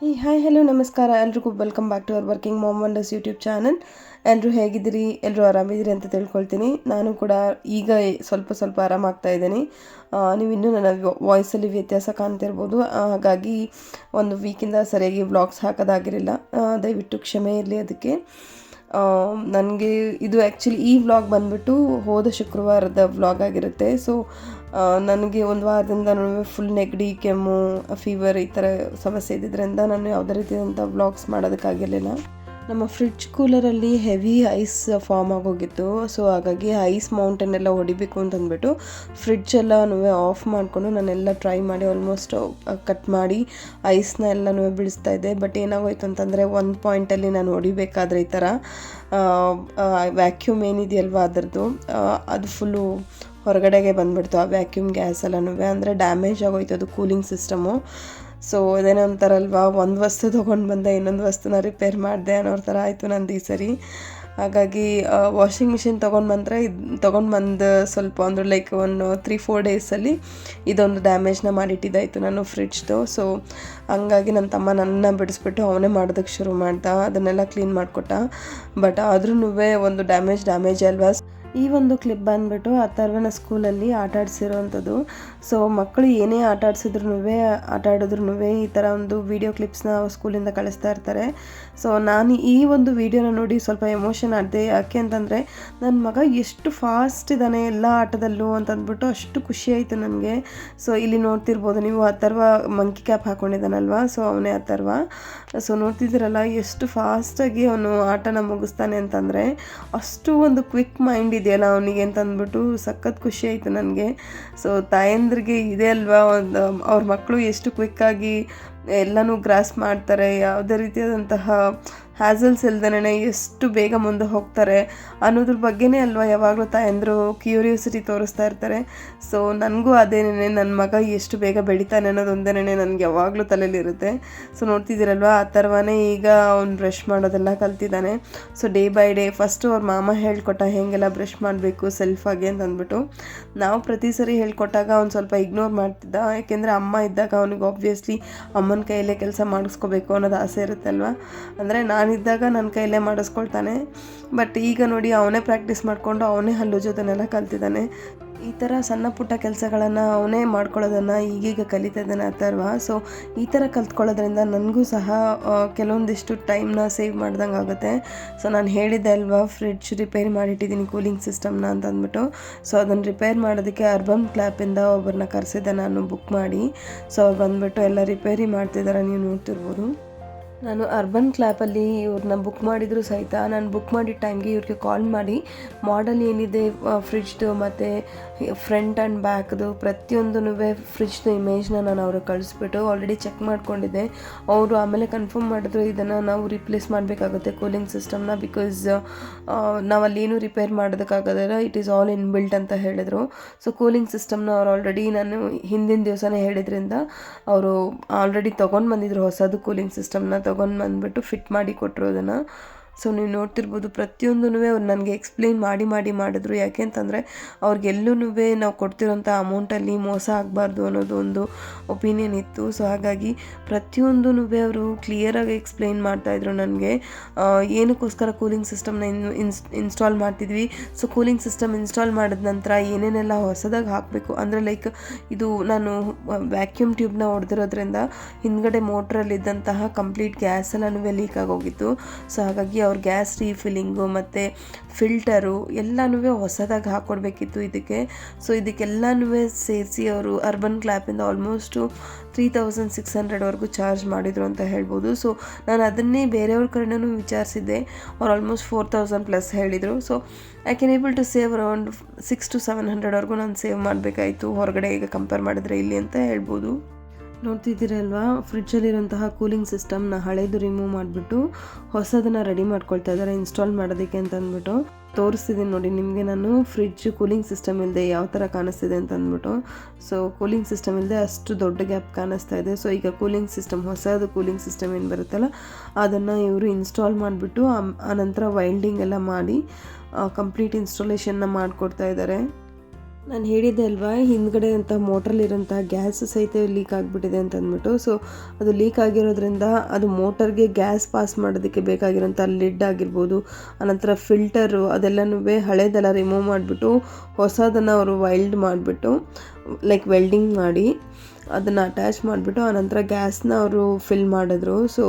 ಹೇ hi hello ನಮಸ್ಕಾರ. ಎಲ್ರಿಗೂ welcome back to our working mom wonders YouTube channel ಎಲ್ಲರೂ ಹೇಗಿದ್ದೀರಿ? ಎಲ್ಲರೂ ಆರಾಮಿದ್ದೀರಿ ಅಂತ ತಿಳ್ಕೊಳ್ತೀನಿ. ನಾನು ಕೂಡ ಈಗ ಸ್ವಲ್ಪ ಸ್ವಲ್ಪ ಆರಾಮಾಗ್ತಾ ಇದ್ದೀನಿ. ನೀವು ಇನ್ನೂ ನನ್ನ ವಾಯ್ಸಲ್ಲಿ ವ್ಯತ್ಯಾಸ ಕಾಣ್ತಿರ್ಬೋದು. ಹಾಗಾಗಿ ಒಂದು ವೀಕಿಂದ ಸರಿಯಾಗಿ ವ್ಲಾಗ್ಸ್ ಹಾಕೋದಾಗಿರಲಿಲ್ಲ. ದಯವಿಟ್ಟು ಕ್ಷಮೆ ಇರಲಿ ಅದಕ್ಕೆ. ನನಗೆ ಇದು ಆ್ಯಕ್ಚುಲಿ ಈ ವ್ಲಾಗ್ ಬಂದ್ಬಿಟ್ಟು ಹೋದ ಶುಕ್ರವಾರದ ವ್ಲಾಗ್ ಆಗಿರುತ್ತೆ. ಸೊ ನನಗೆ ಒಂದು ವಾರದಿಂದ ಫುಲ್ ನೆಗಡಿ, ಕೆಮ್ಮು ಫೀವರ್ ಈ ಥರ ಸಮಸ್ಯೆ ಇದ್ದಿದ್ದರಿಂದ ನಾನು ಯಾವುದೇ ರೀತಿಯಾದಂಥ ವ್ಲಾಗ್ಸ್ ಮಾಡೋದಕ್ಕಾಗಿರಲಿಲ್ಲ. ನಮ್ಮ ಫ್ರಿಡ್ಜ್ ಕೂಲರಲ್ಲಿ ಹೆವಿ ಐಸ್ ಫಾರ್ಮ್ ಆಗೋಗಿತ್ತು. ಸೊ ಹಾಗಾಗಿ ಐಸ್ ಮೌಂಟೇನ್ ಎಲ್ಲ ಹೊಡಿಬೇಕು ಅಂತಂದ್ಬಿಟ್ಟು ಫ್ರಿಡ್ಜ್ ಎಲ್ಲನೂ ಆಫ್ ಮಾಡಿಕೊಂಡು ನಾನೆಲ್ಲ ಟ್ರೈ ಮಾಡಿ ಆಲ್ಮೋಸ್ಟ್ ಕಟ್ ಮಾಡಿ ಐಸ್ನ ಎಲ್ಲನೂ ಬಿಡಿಸ್ತಾ ಇದ್ದೆ. ಬಟ್ ಏನಾಗೋಯ್ತು ಅಂತಂದರೆ ಒಂದು ಪಾಯಿಂಟಲ್ಲಿ ನಾನು ಹೊಡಿಬೇಕಾದ್ರೆ ಈ ಥರ ವ್ಯಾಕ್ಯೂಮ್ ಏನಿದೆಯಲ್ವ ಅದರದ್ದು ಅದು ಫುಲ್ಲು ಹೊರಗಡೆಗೆ ಬಂದ್ಬಿಡ್ತು ಆ ವ್ಯಾಕ್ಯೂಮ್ ಗ್ಯಾಸ್ ಎಲ್ಲನೂ ಅಂದರೆ ಡ್ಯಾಮೇಜ್ ಆಗೋಯ್ತು ಅದು ಕೂಲಿಂಗ್ ಸಿಸ್ಟಮು ಸೊ ಅದೇನೋ ಅಂತಾರಲ್ವಾ ಒಂದು ವಸ್ತು ತೊಗೊಂಡು ಬಂದೆ, ಇನ್ನೊಂದು ವಸ್ತುನ ರಿಪೇರ್ ಮಾಡಿದೆ ಅನ್ನೋ ಥರ ಆಯಿತು ನಂದು ಈ ಸರಿ. ಹಾಗಾಗಿ ವಾಷಿಂಗ್ ಮಿಷಿನ್ ತೊಗೊಂಡು ಬಂದರೆ ಇದು, ತೊಗೊಂಡು ಬಂದು ಸ್ವಲ್ಪ ಅಂದ್ರೆ ಲೈಕ್ ಒಂದು ತ್ರೀ ಫೋರ್ ಡೇಸಲ್ಲಿ ಇದೊಂದು ಡ್ಯಾಮೇಜ್ನ ಮಾಡಿಟ್ಟಿದ್ದಾಯಿತು ನಾನು ಫ್ರಿಡ್ಜ್ದು ಸೊ ಹಂಗಾಗಿ ನನ್ನ ತಮ್ಮ ನನ್ನ ಬಿಡಿಸ್ಬಿಟ್ಟು ಅವನೇ ಮಾಡೋದಕ್ಕೆ ಶುರು ಮಾಡ್ದ, ಅದನ್ನೆಲ್ಲ ಕ್ಲೀನ್ ಮಾಡಿಕೊಟ್ಟ. ಬಟ್ ಆದ್ರೂ ಒಂದು ಡ್ಯಾಮೇಜ್ ಡ್ಯಾಮೇಜ್ ಅಲ್ವಾ? ಈ ಒಂದು ಕ್ಲಿಪ್ ಬಂದ್ಬಿಟ್ಟು ಅಥರ್ವನ ಸ್ಕೂಲಲ್ಲಿ ಆಟ ಆಡಿಸಿರೋವಂಥದ್ದು. ಸೊ ಮಕ್ಕಳು ಏನೇ ಆಟ ಆಡಿಸಿದ್ರು ಆಟ ಆಡಿದ್ರು ಈ ಥರ ಒಂದು ವಿಡಿಯೋ ಕ್ಲಿಪ್ಸ್ನ ಸ್ಕೂಲಿಂದ ಕಳಿಸ್ತಾ ಇರ್ತಾರೆ. ಸೊ ನಾನು ಈ ಒಂದು ವಿಡಿಯೋನ ನೋಡಿ ಸ್ವಲ್ಪ ಎಮೋಷನ್ ಆಡಿದೆ ಯಾಕೆ ಅಂತಂದರೆ ನನ್ನ ಮಗ ಎಷ್ಟು ಫಾಸ್ಟ್ ಇದ್ದಾನೆ ಎಲ್ಲ ಆಟದಲ್ಲೂ ಅಂತಂದ್ಬಿಟ್ಟು ಅಷ್ಟು ಖುಷಿ ಆಯಿತು ನನಗೆ. ಸೊ ಇಲ್ಲಿ ನೋಡ್ತಿರ್ಬೋದು ನೀವು ಆ ಅಥರ್ವ ಮಂಕಿ ಕ್ಯಾಪ್ ಹಾಕ್ಕೊಂಡಿದ್ದಾನಲ್ವಾ ಸೊ ಅವನೇ ಆ ಅಥರ್ವ. ಸೊ ನೋಡ್ತಿದ್ದೀರಲ್ಲ ಎಷ್ಟು ಫಾಸ್ಟಾಗಿ ಅವನು ಆಟನ ಮುಗಿಸ್ತಾನೆ ಅಂತಂದರೆ ಅಷ್ಟು ಒಂದು ಕ್ವಿಕ್ ಮೈಂಡ್ ಇದೆಯಲ್ಲ ಅವನಿಗೆ ಅಂತಂದ್ಬಿಟ್ಟು ಸಖತ್ ಖುಷಿ ಆಯಿತು ನನಗೆ. ಸೊ ತಾಯಂದ್ರಿಗೆ ಇದೆ ಅಲ್ವಾ? ಒಂದು, ಅವ್ರ ಮಕ್ಕಳು ಎಷ್ಟು ಕ್ವಿಕ್ಕಾಗಿ ಎಲ್ಲನೂ ಗ್ರಾಸ್ ಮಾಡ್ತಾರೆ ಯಾವುದೇ ರೀತಿಯಾದಂತಹ ಹ್ಯಾಸಲ್ಸ್ ಇಲ್ದೇ ಎಷ್ಟು ಬೇಗ ಮುಂದೆ ಹೋಗ್ತಾರೆ ಅನ್ನೋದ್ರ ಬಗ್ಗೆನೇ ಅಲ್ವಾ ಯಾವಾಗಲೂ ತಾಯಂದರು ಕ್ಯೂರಿಯಾಸಿಟಿ ತೋರಿಸ್ತಾ ಇರ್ತಾರೆ. ಸೊ ನನಗೂ ಅದೇನೇ ನನ್ನ ಮಗ ಎಷ್ಟು ಬೇಗ ಬೆಳಿತಾನೆ ಅನ್ನೋದೊಂದೇನೆ ನನಗೆ ಯಾವಾಗಲೂ ತಲೆಯಲ್ಲಿರುತ್ತೆ ಸೊ ನೋಡ್ತಿದ್ದೀರಲ್ವ, ಆ ಥರವೇ ಈಗ ಅವ್ನು ಬ್ರಷ್ ಮಾಡೋದೆಲ್ಲ ಕಲ್ತಿದ್ದಾನೆ. So day by day first ಅವ್ರ ಮಾಮ ಹೇಳ್ಕೊಟ್ಟ ಹೇಗೆಲ್ಲ ಬ್ರಷ್ ಮಾಡಬೇಕು ಸೆಲ್ಫಾಗಿ ಅಂತ ಅಂದ್ಬಿಟ್ಟು, ನಾವು ಪ್ರತಿ ಸರಿ ಹೇಳ್ಕೊಟ್ಟಾಗ ಅವ್ನು ಸ್ವಲ್ಪ ಇಗ್ನೋರ್ ಮಾಡ್ತಿದ್ದ. ಯಾಕೆಂದರೆ ಅಮ್ಮ ಇದ್ದಾಗ ಅವನಿಗೆ ಆಬ್ವಿಯಸ್ಲಿ ಅಮ್ಮನ ಕೈಯಲ್ಲೇ ಕೆಲಸ ಮಾಡಿಸ್ಕೋಬೇಕು ಅನ್ನೋದು ಆಸೆ ಇರುತ್ತಲ್ವ? ಅಂದರೆ ನಾನಿದ್ದಾಗ ನನ್ನ ಕೈಲೇ ಮಾಡಿಸ್ಕೊಳ್ತಾನೆ. ಬಟ್ ಈಗ ನೋಡಿ ಅವನೇ ಪ್ರಾಕ್ಟೀಸ್ ಮಾಡಿಕೊಂಡು ಅವನೇ ಹಲ್ಲು ಜೊತೆನೆಲ್ಲ ಕಲ್ತಿದ್ದಾನೆ. ಈ ಥರ ಸಣ್ಣ ಪುಟ್ಟ ಕೆಲಸಗಳನ್ನು ಅವನೇ ಮಾಡ್ಕೊಳ್ಳೋದನ್ನು ಈಗೀಗ ಕಲಿತಾ ಇದ್ದಾನೆ ಅಥರ್ವ. ಸೊ ಈ ಥರ ಕಲ್ತ್ಕೊಳ್ಳೋದ್ರಿಂದ ನನಗೂ ಸಹ ಕೆಲವೊಂದಿಷ್ಟು ಟೈಮ್ನ ಸೇವ್ ಮಾಡ್ದಂಗೆ ಆಗುತ್ತೆ. ಸೊ ನಾನು ಹೇಳಿದ್ದೆ ಅಲ್ವಾ ಫ್ರಿಡ್ಜ್ ರಿಪೇರಿ ಮಾಡಿಟ್ಟಿದ್ದೀನಿ ಕೂಲಿಂಗ್ ಸಿಸ್ಟಮ್ನ ಅಂತ ಅಂದ್ಬಿಟ್ಟು ಸೊ ಅದನ್ನು ರಿಪೇರ್ ಮಾಡೋದಕ್ಕೆ ಅರ್ಬನ್ ಕ್ಲ್ಯಾಪಿಂದ ಒಬ್ಬರನ್ನ ಕರೆಸಿದ್ದೆ ನಾನು ಬುಕ್ ಮಾಡಿ. ಸೊ ಅವ್ರು ಬಂದುಬಿಟ್ಟು ಎಲ್ಲ ರಿಪೇರಿ ಮಾಡ್ತಿದ್ದಾರೆ ನೀವು ನೋಡ್ತಿರ್ಬೋದು. ನಾನು ಅರ್ಬನ್ ಕ್ಲ್ಯಾಪಲ್ಲಿ ಇವ್ರನ್ನ ಬುಕ್ ಮಾಡಿದ್ರು ಸಹಿತ. ನಾನು ಬುಕ್ ಮಾಡಿದ ಟೈಮ್ಗೆ ಇವ್ರಿಗೆ ಕಾಲ್ ಮಾಡಿ ಮಾಡಲ್ ಏನಿದೆ ಫ್ರಿಜ್ದು ಮತ್ತು ಫ್ರಂಟ್ ಆ್ಯಂಡ್ ಬ್ಯಾಕ್ದು ಪ್ರತಿಯೊಂದೂ ಫ್ರಿಜ್ದು ಇಮೇಜ್ನ ನಾನು ಅವ್ರಿಗೆ ಕಳಿಸ್ಬಿಟ್ಟು ಆಲ್ರೆಡಿ ಚೆಕ್ ಮಾಡಿಕೊಂಡಿದ್ದೆ. ಅವರು ಆಮೇಲೆ ಕನ್ಫರ್ಮ್ ಮಾಡಿದ್ರು ಇದನ್ನು ನಾವು ರಿಪ್ಲೇಸ್ ಮಾಡಬೇಕಾಗುತ್ತೆ ಕೂಲಿಂಗ್ ಸಿಸ್ಟಮ್ನ ಬಿಕಾಸ್ ನಾವಲ್ಲೇನು repair ಮಾಡೋದಕ್ಕಾಗೋದಿಲ್ಲ it is all in built ಅಂತ ಹೇಳಿದರು. ಸೊ ಕೂಲಿಂಗ್ ಸಿಸ್ಟಮ್ನ ಅವ್ರು ಆಲ್ರೆಡಿ ನಾನು ಹಿಂದಿನ ದಿವಸನೇ ಹೇಳಿದ್ರಿಂದ, ಅವರು ಆಲ್ರೆಡಿ ತೊಗೊಂಡು ಬಂದಿದ್ರು ಹೊಸದು ಕೂಲಿಂಗ್ ಸಿಸ್ಟಮ್ನ ತೊಗೊಂಡು ಬಂದ್ಬಿಟ್ಟು ಫಿಟ್ ಮಾಡಿ ಕೊಟ್ಟರು ಅದನ್ನು. ಸೊ ನೀವು ನೋಡ್ತಿರ್ಬೋದು ಪ್ರತಿಯೊಂದೂ ಅವ್ರು ನನಗೆ ಎಕ್ಸ್ಪ್ಲೇನ್ ಮಾಡಿ ಮಾಡಿ ಮಾಡಿದ್ರು. ಯಾಕೆ ಅಂತಂದರೆ ಅವ್ರಿಗೆಲ್ಲೂ ನಾವು ಕೊಡ್ತಿರೋಂಥ ಅಮೌಂಟಲ್ಲಿ ಮೋಸ ಆಗಬಾರ್ದು ಅನ್ನೋದು ಒಂದು ಒಪಿನಿಯನ್ ಇತ್ತು. ಸೊ ಹಾಗಾಗಿ ಪ್ರತಿಯೊಂದೂ ಅವರು ಕ್ಲಿಯರಾಗಿ ಎಕ್ಸ್ಪ್ಲೇನ್ ಮಾಡ್ತಾಯಿದ್ರು ನನಗೆ. ಏನಕ್ಕೋಸ್ಕರ ಕೂಲಿಂಗ್ ಸಿಸ್ಟಮ್ನ ಇನ್ಸ್ ಇನ್ಸ್ಟಾಲ್ ಮಾಡ್ತಿದ್ವಿ. ಸೊ ಕೂಲಿಂಗ್ ಸಿಸ್ಟಮ್ ಇನ್ಸ್ಟಾಲ್ ಮಾಡಿದ ನಂತರ ಏನೇನೆಲ್ಲ ಹೊಸದಾಗಿ ಹಾಕಬೇಕು ಅಂದರೆ ಲೈಕ್ ಇದು ನಾನು ವ್ಯಾಕ್ಯೂಮ್ ಟ್ಯೂಬ್ನ ಹೊಡೆದಿರೋದ್ರಿಂದ ಹಿಂದ್ಗಡೆ ಮೋಟ್ರಲ್ಲಿದ್ದಂತಹ ಕಂಪ್ಲೀಟ್ ಗ್ಯಾಸ್ ಎಲ್ಲನೂ ಲೀಕ್ ಆಗೋಗಿತ್ತು. ಸೊ ಹಾಗಾಗಿ ಅವ್ರ ಗ್ಯಾಸ್ ರೀಫಿಲ್ಲಿಂಗು ಮತ್ತು ಫಿಲ್ಟರು ಎಲ್ಲನೂ ಹೊಸದಾಗಿ ಹಾಕ್ಕೊಡ್ಬೇಕಿತ್ತು ಇದಕ್ಕೆ. ಸೊ ಇದಕ್ಕೆಲ್ಲನೂ ಸೇರಿಸಿ ಅವರು ಅರ್ಬನ್ ಕ್ಲ್ಯಾಪಿಂದ ಆಲ್ಮೋಸ್ಟು ತ್ರೀ ತೌಸಂಡ್ ಸಿಕ್ಸ್ ಹಂಡ್ರೆಡ್ವರೆಗೂ ಚಾರ್ಜ್ ಮಾಡಿದರು ಅಂತ ಹೇಳ್ಬೋದು. ಸೊ ನಾನು ಅದನ್ನೇ ಬೇರೆಯವ್ರ ಕಡೆನೂ ವಿಚಾರಿಸಿದ್ದೆ. ಅವ್ರು ಆಲ್ಮೋಸ್ಟ್ ಫೋರ್ ತೌಸಂಡ್ ಪ್ಲಸ್ ಹೇಳಿದರು. So I can able to save around six to seven ಹಂಡ್ರೆಡ್ವರೆಗೂ ನಾನು ಸೇವ್ ಮಾಡಬೇಕಾಯಿತು. ಹೊರಗಡೆ ಈಗ ಕಂಪೇರ್ ಮಾಡಿದ್ರೆ ಇಲ್ಲಿ ಅಂತ ಹೇಳ್ಬೋದು. ನೋಡ್ತಿದ್ದೀರಲ್ವಾ? ಫ್ರಿಡ್ಜಲ್ಲಿರುವಂತಹ ಕೂಲಿಂಗ್ ಸಿಸ್ಟಮ್ನ ಹಳೇದು ರಿಮೂವ್ ಮಾಡಿಬಿಟ್ಟು ಹೊಸದನ್ನು ರೆಡಿ ಮಾಡ್ಕೊಳ್ತಾ ಇದ್ದಾರೆ ಇನ್ಸ್ಟಾಲ್ ಮಾಡೋದಕ್ಕೆ ಅಂತ ಅಂದ್ಬಿಟ್ಟು ತೋರಿಸ್ತಿದ್ದೀನಿ ನೋಡಿ, ನಿಮಗೆ ನಾನು ಫ್ರಿಡ್ಜ್ ಕೂಲಿಂಗ್ ಸಿಸ್ಟಮ್ ಇಲ್ಲದೆ ಯಾವ ಥರ ಕಾಣಿಸ್ತಿದೆ ಅಂತ ಅಂದ್ಬಿಟ್ಟು ಸೊ ಕೂಲಿಂಗ್ ಸಿಸ್ಟಮ್ ಇಲ್ಲದೆ ಅಷ್ಟು ದೊಡ್ಡ ಗ್ಯಾಪ್ ಕಾಣಿಸ್ತಾ ಇದೆ. ಸೊ ಈಗ ಕೂಲಿಂಗ್ ಸಿಸ್ಟಮ್ ಹೊಸದು ಕೂಲಿಂಗ್ ಸಿಸ್ಟಮ್ ಏನು ಬರುತ್ತಲ್ಲ, ಅದನ್ನು ಇವರು ಇನ್ಸ್ಟಾಲ್ ಮಾಡಿಬಿಟ್ಟು ಆನಂತರ ವೈಲ್ಡಿಂಗ್ ಎಲ್ಲ ಮಾಡಿ ಕಂಪ್ಲೀಟ್ ಇನ್ಸ್ಟಾಲೇಷನ್ನ ಮಾಡಿಕೊಡ್ತಾ ಇದ್ದಾರೆ. ನಾನು ಹೇಳಿದ್ದೆ ಅಲ್ವಾ, ಹಿಂದ್ಗಡೆ ಅಂತ ಮೋಟ್ರಲ್ಲಿರೋಂಥ ಗ್ಯಾಸ್ ಸಹಿತ ಲೀಕ್ ಆಗಿಬಿಟ್ಟಿದೆ ಅಂತ ಅಂದ್ಬಿಟ್ಟು ಸೊ ಅದು ಲೀಕ್ ಆಗಿರೋದ್ರಿಂದ ಅದು ಮೋಟರ್ಗೆ ಗ್ಯಾಸ್ ಪಾಸ್ ಮಾಡೋದಕ್ಕೆ ಬೇಕಾಗಿರೋಂಥ ಲಿಡ್ ಆಗಿರ್ಬೋದು, ಆನಂತರ ಫಿಲ್ಟರು ಅದೆಲ್ಲನೂ ಹಳೇದೆಲ್ಲ ರಿಮೂವ್ ಮಾಡಿಬಿಟ್ಟು ಹೊಸದನ್ನು ಅವರು ವೈಲ್ಡ್ ಮಾಡಿಬಿಟ್ಟು ಲೈಕ್ ವೆಲ್ಡಿಂಗ್ ಮಾಡಿ ಅದನ್ನು ಅಟ್ಯಾಚ್ ಮಾಡಿಬಿಟ್ಟು, ಆನಂತರ ಗ್ಯಾಸ್ನ ಅವರು ಫಿಲ್ ಮಾಡಿದ್ರು. ಸೊ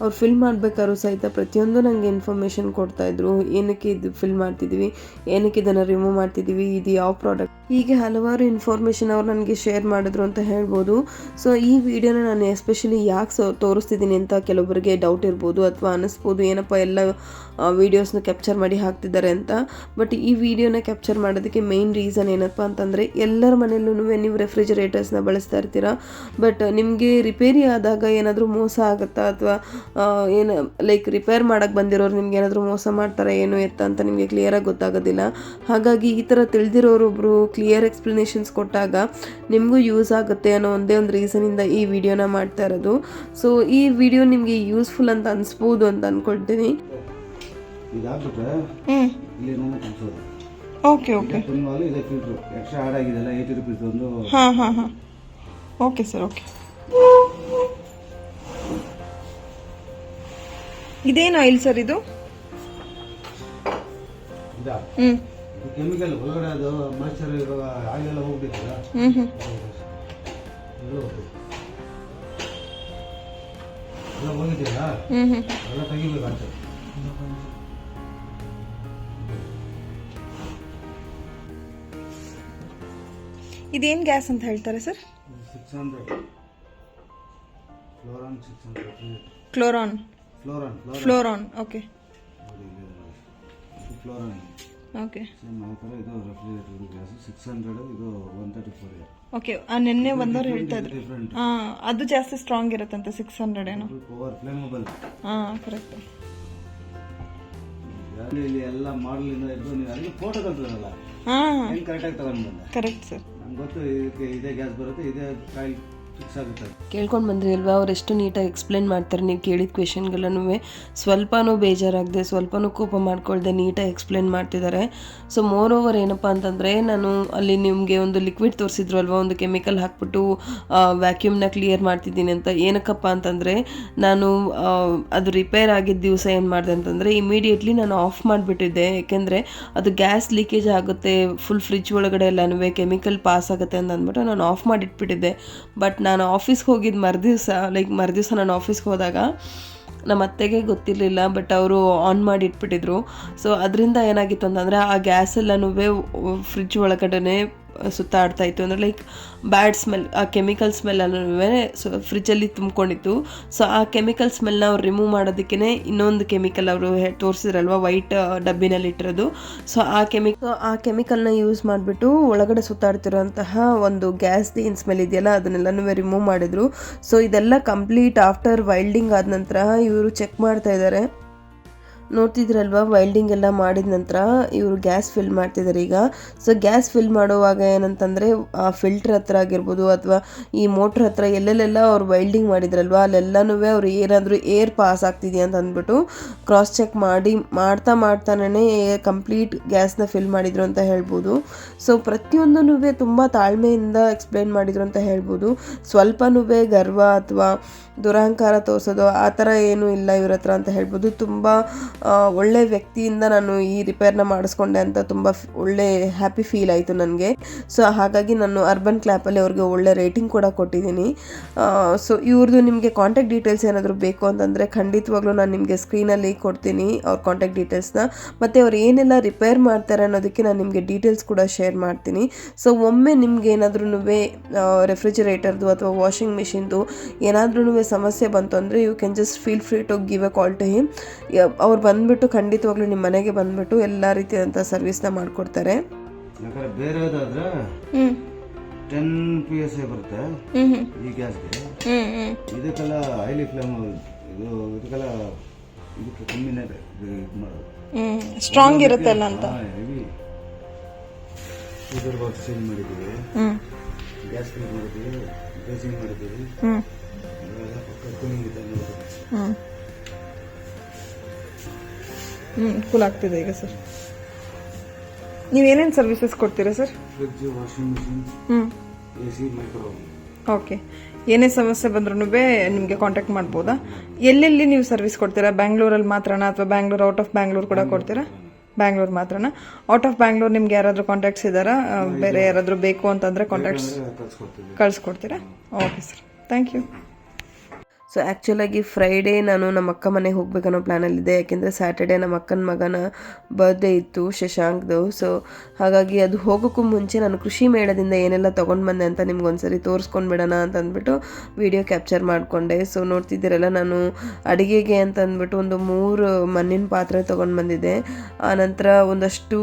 ಅವ್ರು ಫಿಲ್ ಮಾಡಬೇಕಾದ್ರೂ ಸಹಿತ ಪ್ರತಿಯೊಂದು ನನಗೆ ಇನ್ಫಾರ್ಮೇಷನ್ ಕೊಡ್ತಾಯಿದ್ರು ಏನಕ್ಕೆ ಇದು ಫಿಲ್ ಮಾಡ್ತಿದ್ವಿ ಏನಕ್ಕೆ ಇದನ್ನು ರಿಮೂವ್ ಮಾಡ್ತಿದ್ದೀವಿ? ಇದು ಯಾವ ಪ್ರಾಡಕ್ಟ್ ಹೀಗೆ ಹಲವಾರು ಇನ್ಫಾರ್ಮೇಷನ್ ಅವ್ರು ನನಗೆ ಶೇರ್ ಮಾಡಿದ್ರು ಅಂತ ಹೇಳ್ಬೋದು. ಸೊ ಈ ವಿಡಿಯೋನ ನಾನು ಎಸ್ಪೆಷಲಿ ಯಾಕೆ ಸೊ ತೋರಿಸ್ತಿದ್ದೀನಿ ಅಂತ ಕೆಲವೊಬ್ಬರಿಗೆ ಡೌಟ್ ಇರ್ಬೋದು ಅಥವಾ ಅನ್ನಿಸ್ಬೋದು ಏನಪ್ಪ ಎಲ್ಲ ವೀಡಿಯೋಸ್ನ ಕ್ಯಾಪ್ಚರ್ ಮಾಡಿ ಹಾಕ್ತಿದ್ದಾರೆ ಅಂತ. ಬಟ್ ಈ ವಿಡಿಯೋನ ಕ್ಯಾಪ್ಚರ್ ಮಾಡೋದಕ್ಕೆ ಮೇಯ್ನ್ ರೀಸನ್ ಏನಪ್ಪ ಅಂತಂದರೆ, ಎಲ್ಲರ ಮನೆಯಲ್ಲೂ ನೀವು ರೆಫ್ರಿಜರೇಟರ್ಸ್ನ ಬಳಸ್ತಾ ಇರ್ತೀರಾ. ಬಟ್ ನಿಮಗೆ ರಿಪೇರಿ ಆದಾಗ ಏನಾದರೂ ಮೋಸ ಆಗುತ್ತಾ? ಅಥವಾ ಏನು ಲೈಕ್ ರಿಪೇರ್ ಮಾಡೋಕ್ಕೆ ಬಂದಿರೋರು ನಿಮ್ಗೆ ಏನಾದರೂ ಮೋಸ ಮಾಡ್ತಾರೆ, ಏನು ಎತ್ತ ಅಂತ ನಿಮಗೆ ಕ್ಲಿಯರಾಗಿ ಗೊತ್ತಾಗೋದಿಲ್ಲ. ಹಾಗಾಗಿ ಈ ಥರ ತಿಳಿದಿರೋರೊಬ್ಬರು ಕ್ಲಿಯರ್ ಎಕ್ಸ್ಪ್ಲನೇಷನ್ಸ್ ಕೊಟ್ಟಾಗ ನಿಮಗೂ ಯೂಸ್ ಆಗುತ್ತೆ ಅನ್ನೋ ಒಂದೇ ಒಂದು ರೀಸನಿಂದ ಈ ವಿಡಿಯೋನ ಮಾಡ್ತಾ ಇರೋದು. ಸೊ ಈ ವಿಡಿಯೋ ನಿಮಗೆ ಯೂಸ್ಫುಲ್ ಅಂತ ಅನಿಸ್ಬೋದು ಅಂತ ಅಂದ್ಕೊಳ್ತೀನಿ ಓಕೆ ಓಕೆ ಫುಲ್ ಮಾಲು ಇದೆ ಫಿಲ್ಟ್ರು ಎಕ್ಸ್ಟ್ರಾ ಆಡ್ ಆಗಿದೆಲ್ಲ ಏಯ್ಟಿ ರುಪೀಸ್ ಒಂದು. ಹಾಂ ಹಾಂ ಹಾಂ. ಓಕೆ ಸರ್ ಓಕೆ ಇದೇನು ಆಯಿಲ್ ಸರ್ ಇದು? ಇದಾ? ಹ್ಞೂ ಇದು ಕೆಮಿಕಲ್ ಒಳಗಡೆ ಅದು ಮಾಯ್ಚರ್ ಇರುವ ಆಯಿಲೆಲ್ಲ ಹೋಗ್ಬಿಟ್ಟಿಲ್ಲ ಹ್ಞೂ ಹ್ಞೂ ಎಲ್ಲ ಹೋಗ್ಬಿಟ್ಟು ಎಲ್ಲ ಹೋಗಿದ್ದಿಲ್ಲ ಹ್ಞೂ ಹ್ಞೂ ಎಲ್ಲ ತೆಗಿಬೇಕಾಗ್ತದೆ ಇದೇನು ಗ್ಯಾಸ್ ಅಂತ ಹೇಳ್ತಾರೆ sir? Six hundred ಫ್ಲೋರಾನ್ six hundred ಕ್ಲೋರಾನ್ ಫ್ಲೋರಾನ್ ಫ್ಲೋರಾನ್ ಓಕೆ ಫ್ಲೋರಾನ್ ಓಕೆ ಸೇಮ್ ಆ ಥರ ಇದು ರೆಫ್ರಿಜರೇಟರ್ ಗ್ಯಾಸ್ ಸಿಕ್ಸ್ ಹಂಡ್ರೆಡ್ ಇದು ಒನ್ ತರ್ಟಿ ಫೋರ್ ಓಕೆ ನಿನ್ನೆ ಬಂದವ್ರು ಹೇಳ್ತಾ ಇದ್ರು. ಡಿಫ್ರೆಂಟ್ ಹಾಂ ಅದು ಜಾಸ್ತಿ ಸ್ಟ್ರಾಂಗ್ ಇರುತ್ತಂತೆ ಸಿಕ್ಸ್ ಹಂಡ್ರೆಡ್ ಏನೋ. ಪವರ್ ಫ್ಲೇಮಬಲ್ ಹಾಂ ಕರೆಕ್ಟ್ ಇಲ್ಲಿ ಎಲ್ಲ ಮಾಡಲಿಂದ ಇದ್ದು ನೀವು ಅಲ್ಲಿ ಫೋಟೋ ಕಲ್ತಿರಲ್ಲ ಹಾಂ. ಹೆಂಗೆ ಕರೆಕ್ಟಾಗಿ ತಗೊಂಡು ಬಂದೆ? ಕರೆಕ್ಟ್ ಸರ್ ನಂಗೆ ಗೊತ್ತು ಇದಕ್ಕೆ ಇದೇ ಗ್ಯಾಸ್ ಬರುತ್ತೆ ಇದೇ ಕಾಯಿಲ್ ಕೇಳ್ಕೊಂಡು ಬಂದ್ರಿ ಅಲ್ವಾ? ಅವ್ರು ಎಷ್ಟು ನೀಟಾಗಿ ಎಕ್ಸ್ಪ್ಲೇನ್ ಮಾಡ್ತಾರೆ ನೀವು ಕೇಳಿದ ಕ್ವೆಶನ್ಗಳನ್ನೂ ಸ್ವಲ್ಪನೂ ಬೇಜಾರಾಗದೆ, ಸ್ವಲ್ಪನೂ ಕೋಪ ಮಾಡ್ಕೊಳ್ದೆ ನೀಟಾಗಿ ಎಕ್ಸ್ಪ್ಲೇನ್ ಮಾಡ್ತಿದ್ದಾರೆ. ಸೊ ಮೋರ್ ಓವರ್ ಏನಪ್ಪ ಅಂತಂದರೆ, ನಾನು ಅಲ್ಲಿ ನಿಮಗೆ ಒಂದು ಲಿಕ್ವಿಡ್ ತೋರಿಸಿದ್ರು ಅಲ್ವಾ? ಒಂದು ಕೆಮಿಕಲ್ ಹಾಕ್ಬಿಟ್ಟು ವ್ಯಾಕ್ಯೂಮ್ನ ಕ್ಲಿಯರ್ ಮಾಡ್ತಿದ್ದೀನಿ ಅಂತ. ಏನಕ್ಕಪ್ಪ ಅಂತಂದರೆ, ನಾನು ಅದು ರಿಪೇರ್ ಆಗಿದ್ದ ದಿವಸ ಏನು ಮಾಡಿದೆ ಅಂತಂದರೆ ಇಮಿಡಿಯೇಟ್ಲಿ ನಾನು ಆಫ್ ಮಾಡಿಬಿಟ್ಟಿದ್ದೆ. ಯಾಕೆಂದರೆ ಅದು ಗ್ಯಾಸ್ ಲೀಕೇಜ್ ಆಗುತ್ತೆ ಫುಲ್ ಫ್ರಿಜ್ ಒಳಗಡೆ ಎಲ್ಲನೂ ಕೆಮಿಕಲ್ ಪಾಸ್ ಆಗುತ್ತೆ ಅಂತ ಅಂದ್ಬಿಟ್ಟು ನಾನು ಆಫ್ ಮಾಡಿಟ್ಬಿಟ್ಟಿದ್ದೆ. ಬಟ್ ನಾನು ಆಫೀಸ್ಗೆ ಹೋಗಿದ್ದು ಮರುದಿವ್ಸ ಲೈಕ್ ಮರುದಿವ್ಸ ನಾನು ಆಫೀಸ್ಗೆ ಹೋದಾಗ ನಮ್ಮ ಅತ್ತೆಗೆ ಗೊತ್ತಿರಲಿಲ್ಲ ಬಟ್ ಅವರು ಆನ್ ಮಾಡಿ ಇಟ್ಬಿಟ್ಟಿದ್ರು. ಸೊ ಅದರಿಂದ ಏನಾಗಿತ್ತು ಅಂತಂದರೆ ಆ ಗ್ಯಾಸ್ ಫ್ರಿಜ್ ಒಳಗಡೆ ಸುತ್ತಾಡ್ತಾ ಇತ್ತು. ಅಂದರೆ ಲೈಕ್ ಬ್ಯಾಡ್ ಸ್ಮೆಲ್ ಆ ಕೆಮಿಕಲ್ ಸ್ಮೆಲ್ ಸೊ ಫ್ರಿಜ್ಜಲ್ಲಿ ತುಂಬಿಕೊಂಡಿತ್ತು ಸೊ ಆ ಕೆಮಿಕಲ್ ಸ್ಮೆಲ್ನ ಅವ್ರು ರಿಮೂವ್ ಮಾಡೋದಕ್ಕೇ ಇನ್ನೊಂದು ಕೆಮಿಕಲ್ ಅವರು ತೋರಿಸಿದ್ರಲ್ವ ವೈಟ್ ಡಬ್ಬಿನಲ್ಲಿ ಇಟ್ಟಿರೋದು. ಸೊ ಆ ಕೆಮಿಕಲ್ ಆ ಕೆಮಿಕಲ್ನ ಯೂಸ್ ಮಾಡಿಬಿಟ್ಟು ಒಳಗಡೆ ಸುತ್ತಾಡ್ತಿರೋಂತಹ ಒಂದು ಗ್ಯಾಸ್ ಏನ್ ಸ್ಮೆಲ್ ಇದೆಯಲ್ಲ, ಅದನ್ನೆಲ್ಲನೂ ರಿಮೂವ್ ಮಾಡಿದರು. ಸೊ ಇದೆಲ್ಲ ಕಂಪ್ಲೀಟ್ ಆಫ್ಟರ್ ವೈಲ್ಡಿಂಗ್ ಆದ ನಂತರ ಇವರು ಚೆಕ್ ಮಾಡ್ತಾ ಇದ್ದಾರೆ ನೋಡ್ತಿದ್ರಲ್ವಾ? ವೈಲ್ಡಿಂಗ್ ಎಲ್ಲ ಮಾಡಿದ ನಂತರ ಇವರು ಗ್ಯಾಸ್ ಫಿಲ್ ಮಾಡ್ತಿದ್ದಾರೆ ಈಗ. ಸೊ ಗ್ಯಾಸ್ ಫಿಲ್ ಮಾಡುವಾಗ ಏನಂತಂದರೆ, ಆ ಫಿಲ್ಟರ್ ಹತ್ರ ಆಗಿರ್ಬೋದು ಅಥವಾ ಈ ಮೋಟ್ರ್ ಹತ್ರ ಎಲ್ಲೆಲ್ಲೆಲ್ಲ ಅವ್ರು ವೈಲ್ಡಿಂಗ್ ಮಾಡಿದ್ರಲ್ವಾ? ಅಲ್ಲೆಲ್ಲನೂ ಅವ್ರು ಏನಾದರೂ ಏರ್ ಪಾಸ್ ಆಗ್ತಿದೆಯಾ ಅಂತ ಅಂದ್ಬಿಟ್ಟು ಕ್ರಾಸ್ ಚೆಕ್ ಮಾಡಿ, ಮಾಡ್ತಾ ಮಾಡ್ತಾನೇ ಕಂಪ್ಲೀಟ್ ಗ್ಯಾಸ್ನ ಫಿಲ್ ಮಾಡಿದ್ರು ಅಂತ ಹೇಳ್ಬೋದು. ಸೊ ಪ್ರತಿಯೊಂದೂ ತುಂಬ ತಾಳ್ಮೆಯಿಂದ ಎಕ್ಸ್ಪ್ಲೇನ್ ಮಾಡಿದ್ರು ಅಂತ ಹೇಳ್ಬೋದು. ಸ್ವಲ್ಪನೂ ಗರ್ವ ಅಥವಾ ದುರಹಂಕಾರ ತೋರಿಸೋದು, ಆ ಥರ ಏನೂ ಇಲ್ಲ ಇವ್ರ ಹತ್ರ ಅಂತ ಹೇಳ್ಬೋದು. ತುಂಬ ಒಳ್ಳೆ ವ್ಯಕ್ತಿಯಿಂದ ನಾನು ಈ ರಿಪೇರ್ನ ಮಾಡಿಸ್ಕೊಂಡೆ ಅಂತ ತುಂಬ ಒಳ್ಳೆ ಹ್ಯಾಪಿ ಫೀಲ್ ಆಯಿತು ನನಗೆ. ಸೊ ಹಾಗಾಗಿ ನಾನು ಅರ್ಬನ್ ಕ್ಲ್ಯಾಪಲ್ಲಿ ಅವ್ರಿಗೆ ಒಳ್ಳೆ ರೇಟಿಂಗ್ ಕೂಡ ಕೊಟ್ಟಿದ್ದೀನಿ. ಸೊ ಇವ್ರದ್ದು ನಿಮಗೆ ಕಾಂಟ್ಯಾಕ್ಟ್ ಡೀಟೇಲ್ಸ್ ಏನಾದರೂ ಬೇಕು ಅಂತಂದರೆ ಖಂಡಿತವಾಗ್ಲೂ ನಾನು ನಿಮಗೆ ಸ್ಕ್ರೀನಲ್ಲಿ ಕೊಡ್ತೀನಿ ಅವ್ರ ಕಾಂಟ್ಯಾಕ್ಟ್ ಡೀಟೇಲ್ಸ್ನ ಮತ್ತು ಅವ್ರು ಏನೆಲ್ಲ ರಿಪೇರ್ ಮಾಡ್ತಾರೆ ಅನ್ನೋದಕ್ಕೆ ನಾನು ನಿಮಗೆ ಡೀಟೇಲ್ಸ್ ಕೂಡ ಶೇರ್ ಮಾಡ್ತೀನಿ. ಸೊ ಒಮ್ಮೆ ನಿಮ್ಗೆ ಏನಾದ್ರೂ ರೆಫ್ರಿಜರೇಟರ್ದು ಅಥವಾ ವಾಷಿಂಗ್ ಮಿಷಿನ್ದು ಏನಾದ್ರೂ ಸಮಸ್ಯೆ ಬಂತು ಅಂದರೆ you can just feel free to give a call to him ಅವ್ರು ಬಂದುಬಿಟ್ಟು ಖಂಡಿತವಾಗ್ಲೂ ನಿಮ್ಮ ಮನೆಗೆ ಬಂದ್ಬಿಟ್ಟು ಎಲ್ಲ ರೀತಿಯಾದಂಥ ಸರ್ವಿಸ್ನ ಮಾಡಿಕೊಡ್ತಾರೆ. ಯಾಕಂದ್ರೆ ಬೇರೆದಾದ್ರೆ ಟೆನ್ ಪಿ ಎಸ್ ಐ ಬರುತ್ತೆ. ಈ ಗ್ಯಾಸ್ಗೆ. ಇದಕ್ಕೆಲ್ಲ ಆಯಿಲಿ ಫ್ಲೇಮ್ ಇದು ಇದಕ್ಕೆಲ್ಲ ಇದಕ್ಕೆ ಕಮ್ಮಿನೇ ಇದೆ ಮಾಡೋದು. ಸ್ಟ್ರಾಂಗ್ ಇರುತ್ತಲ್ಲ ಅಂತ. ಹೆವಿ ಚೇಂಜ್ ಮಾಡಿದ್ದೀವಿ. ಗ್ಯಾಸ್ ಕ್ಲೀನ್ ಮಾಡಿದ್ದೀವಿ. ಡ್ರೆಸ್ಸಿಂಗ್ ಮಾಡಿದ್ದೀವಿ. ಹ್ಞೂ ಹ್ಞೂ ಕೂಲ್ ಆಗ್ತಿದೆ ಈಗ ಸರ್ ನೀವೇನೇನು ಸರ್ವಿಸಸ್ ಕೊಡ್ತೀರಾ ಸರ್ ಫ್ರಿಡ್ಜ್ ವಾಷಿಂಗ್ ಮಿಷಿನ್ ಹ್ಞೂ ಎ ಸಿ ಮೈಕ್ರೋ ಓಕೆ ಏನೇ ಸಮಸ್ಯೆ ಬಂದ್ರೂ ನಿಮಗೆ ಕಾಂಟ್ಯಾಕ್ಟ್ ಮಾಡ್ಬೋದಾ? ಎಲ್ಲೆಲ್ಲಿ ನೀವು ಸರ್ವಿಸ್ ಕೊಡ್ತೀರಾ? ಬ್ಯಾಂಗ್ಳೂರಲ್ಲಿ ಮಾತ್ರನಾ ಅಥವಾ ಬ್ಯಾಂಗ್ಳೂರ್ ಔಟ್ ಆಫ್ ಬ್ಯಾಂಗ್ಳೂರ್ ಕೂಡ ಕೊಡ್ತೀರಾ? ಬ್ಯಾಂಗ್ಳೂರ್ ಮಾತ್ರನಾ? ಔಟ್ ಆಫ್ ಬ್ಯಾಂಗ್ಳೂರ್ ನಿಮ್ಗೆ ಯಾರಾದರೂ ಕಾಂಟ್ಯಾಕ್ಟ್ಸ್ ಇದ್ದಾರಾ? ಬೇರೆ ಯಾರಾದರೂ ಬೇಕು ಅಂತಂದರೆ contacts ಕಳಿಸ್ಕೊಡ್ತೀರಾ? Okay sir thank you so ಆ್ಯಕ್ಚುಲಾಗಿ Friday ನಾನು ನಮ್ಮ ಅಕ್ಕ ಮನೆಗೆ ಹೋಗ್ಬೇಕನ್ನೋ ಪ್ಲ್ಯಾನಲ್ಲಿದ್ದೆ ಯಾಕೆಂದರೆ ಸ್ಯಾಟರ್ಡೆ ನಮ್ಮ ಅಕ್ಕನ ಮಗನ ಬರ್ಡೇ ಇತ್ತು, ಶಶಾಂಕ್ದು. ಸೊ ಹಾಗಾಗಿ ಅದು ಹೋಗೋಕ್ಕೂ ಮುಂಚೆ ನಾನು ಕೃಷಿ ಮೇಳದಿಂದ ಏನೆಲ್ಲ ತೊಗೊಂಡು ಬಂದೆ ಅಂತ ನಿಮ್ಗೆ ಒಂದ್ಸರಿ ತೋರಿಸ್ಕೊಂಡ್ಬಿಡೋಣ ಅಂತ ಅಂದ್ಬಿಟ್ಟು ವಿಡಿಯೋ ಕ್ಯಾಪ್ಚರ್ ಮಾಡಿಕೊಂಡೆ. ಸೊ ನೋಡ್ತಿದ್ದೀರಲ್ಲ, ನಾನು ಅಡುಗೆಗೆ ಅಂತ ಅಂದ್ಬಿಟ್ಟು ಒಂದು ಮೂರು ಮಣ್ಣಿನ ಪಾತ್ರೆ ತೊಗೊಂಡು ಬಂದಿದ್ದೆ. ಆನಂತರ ಒಂದಷ್ಟು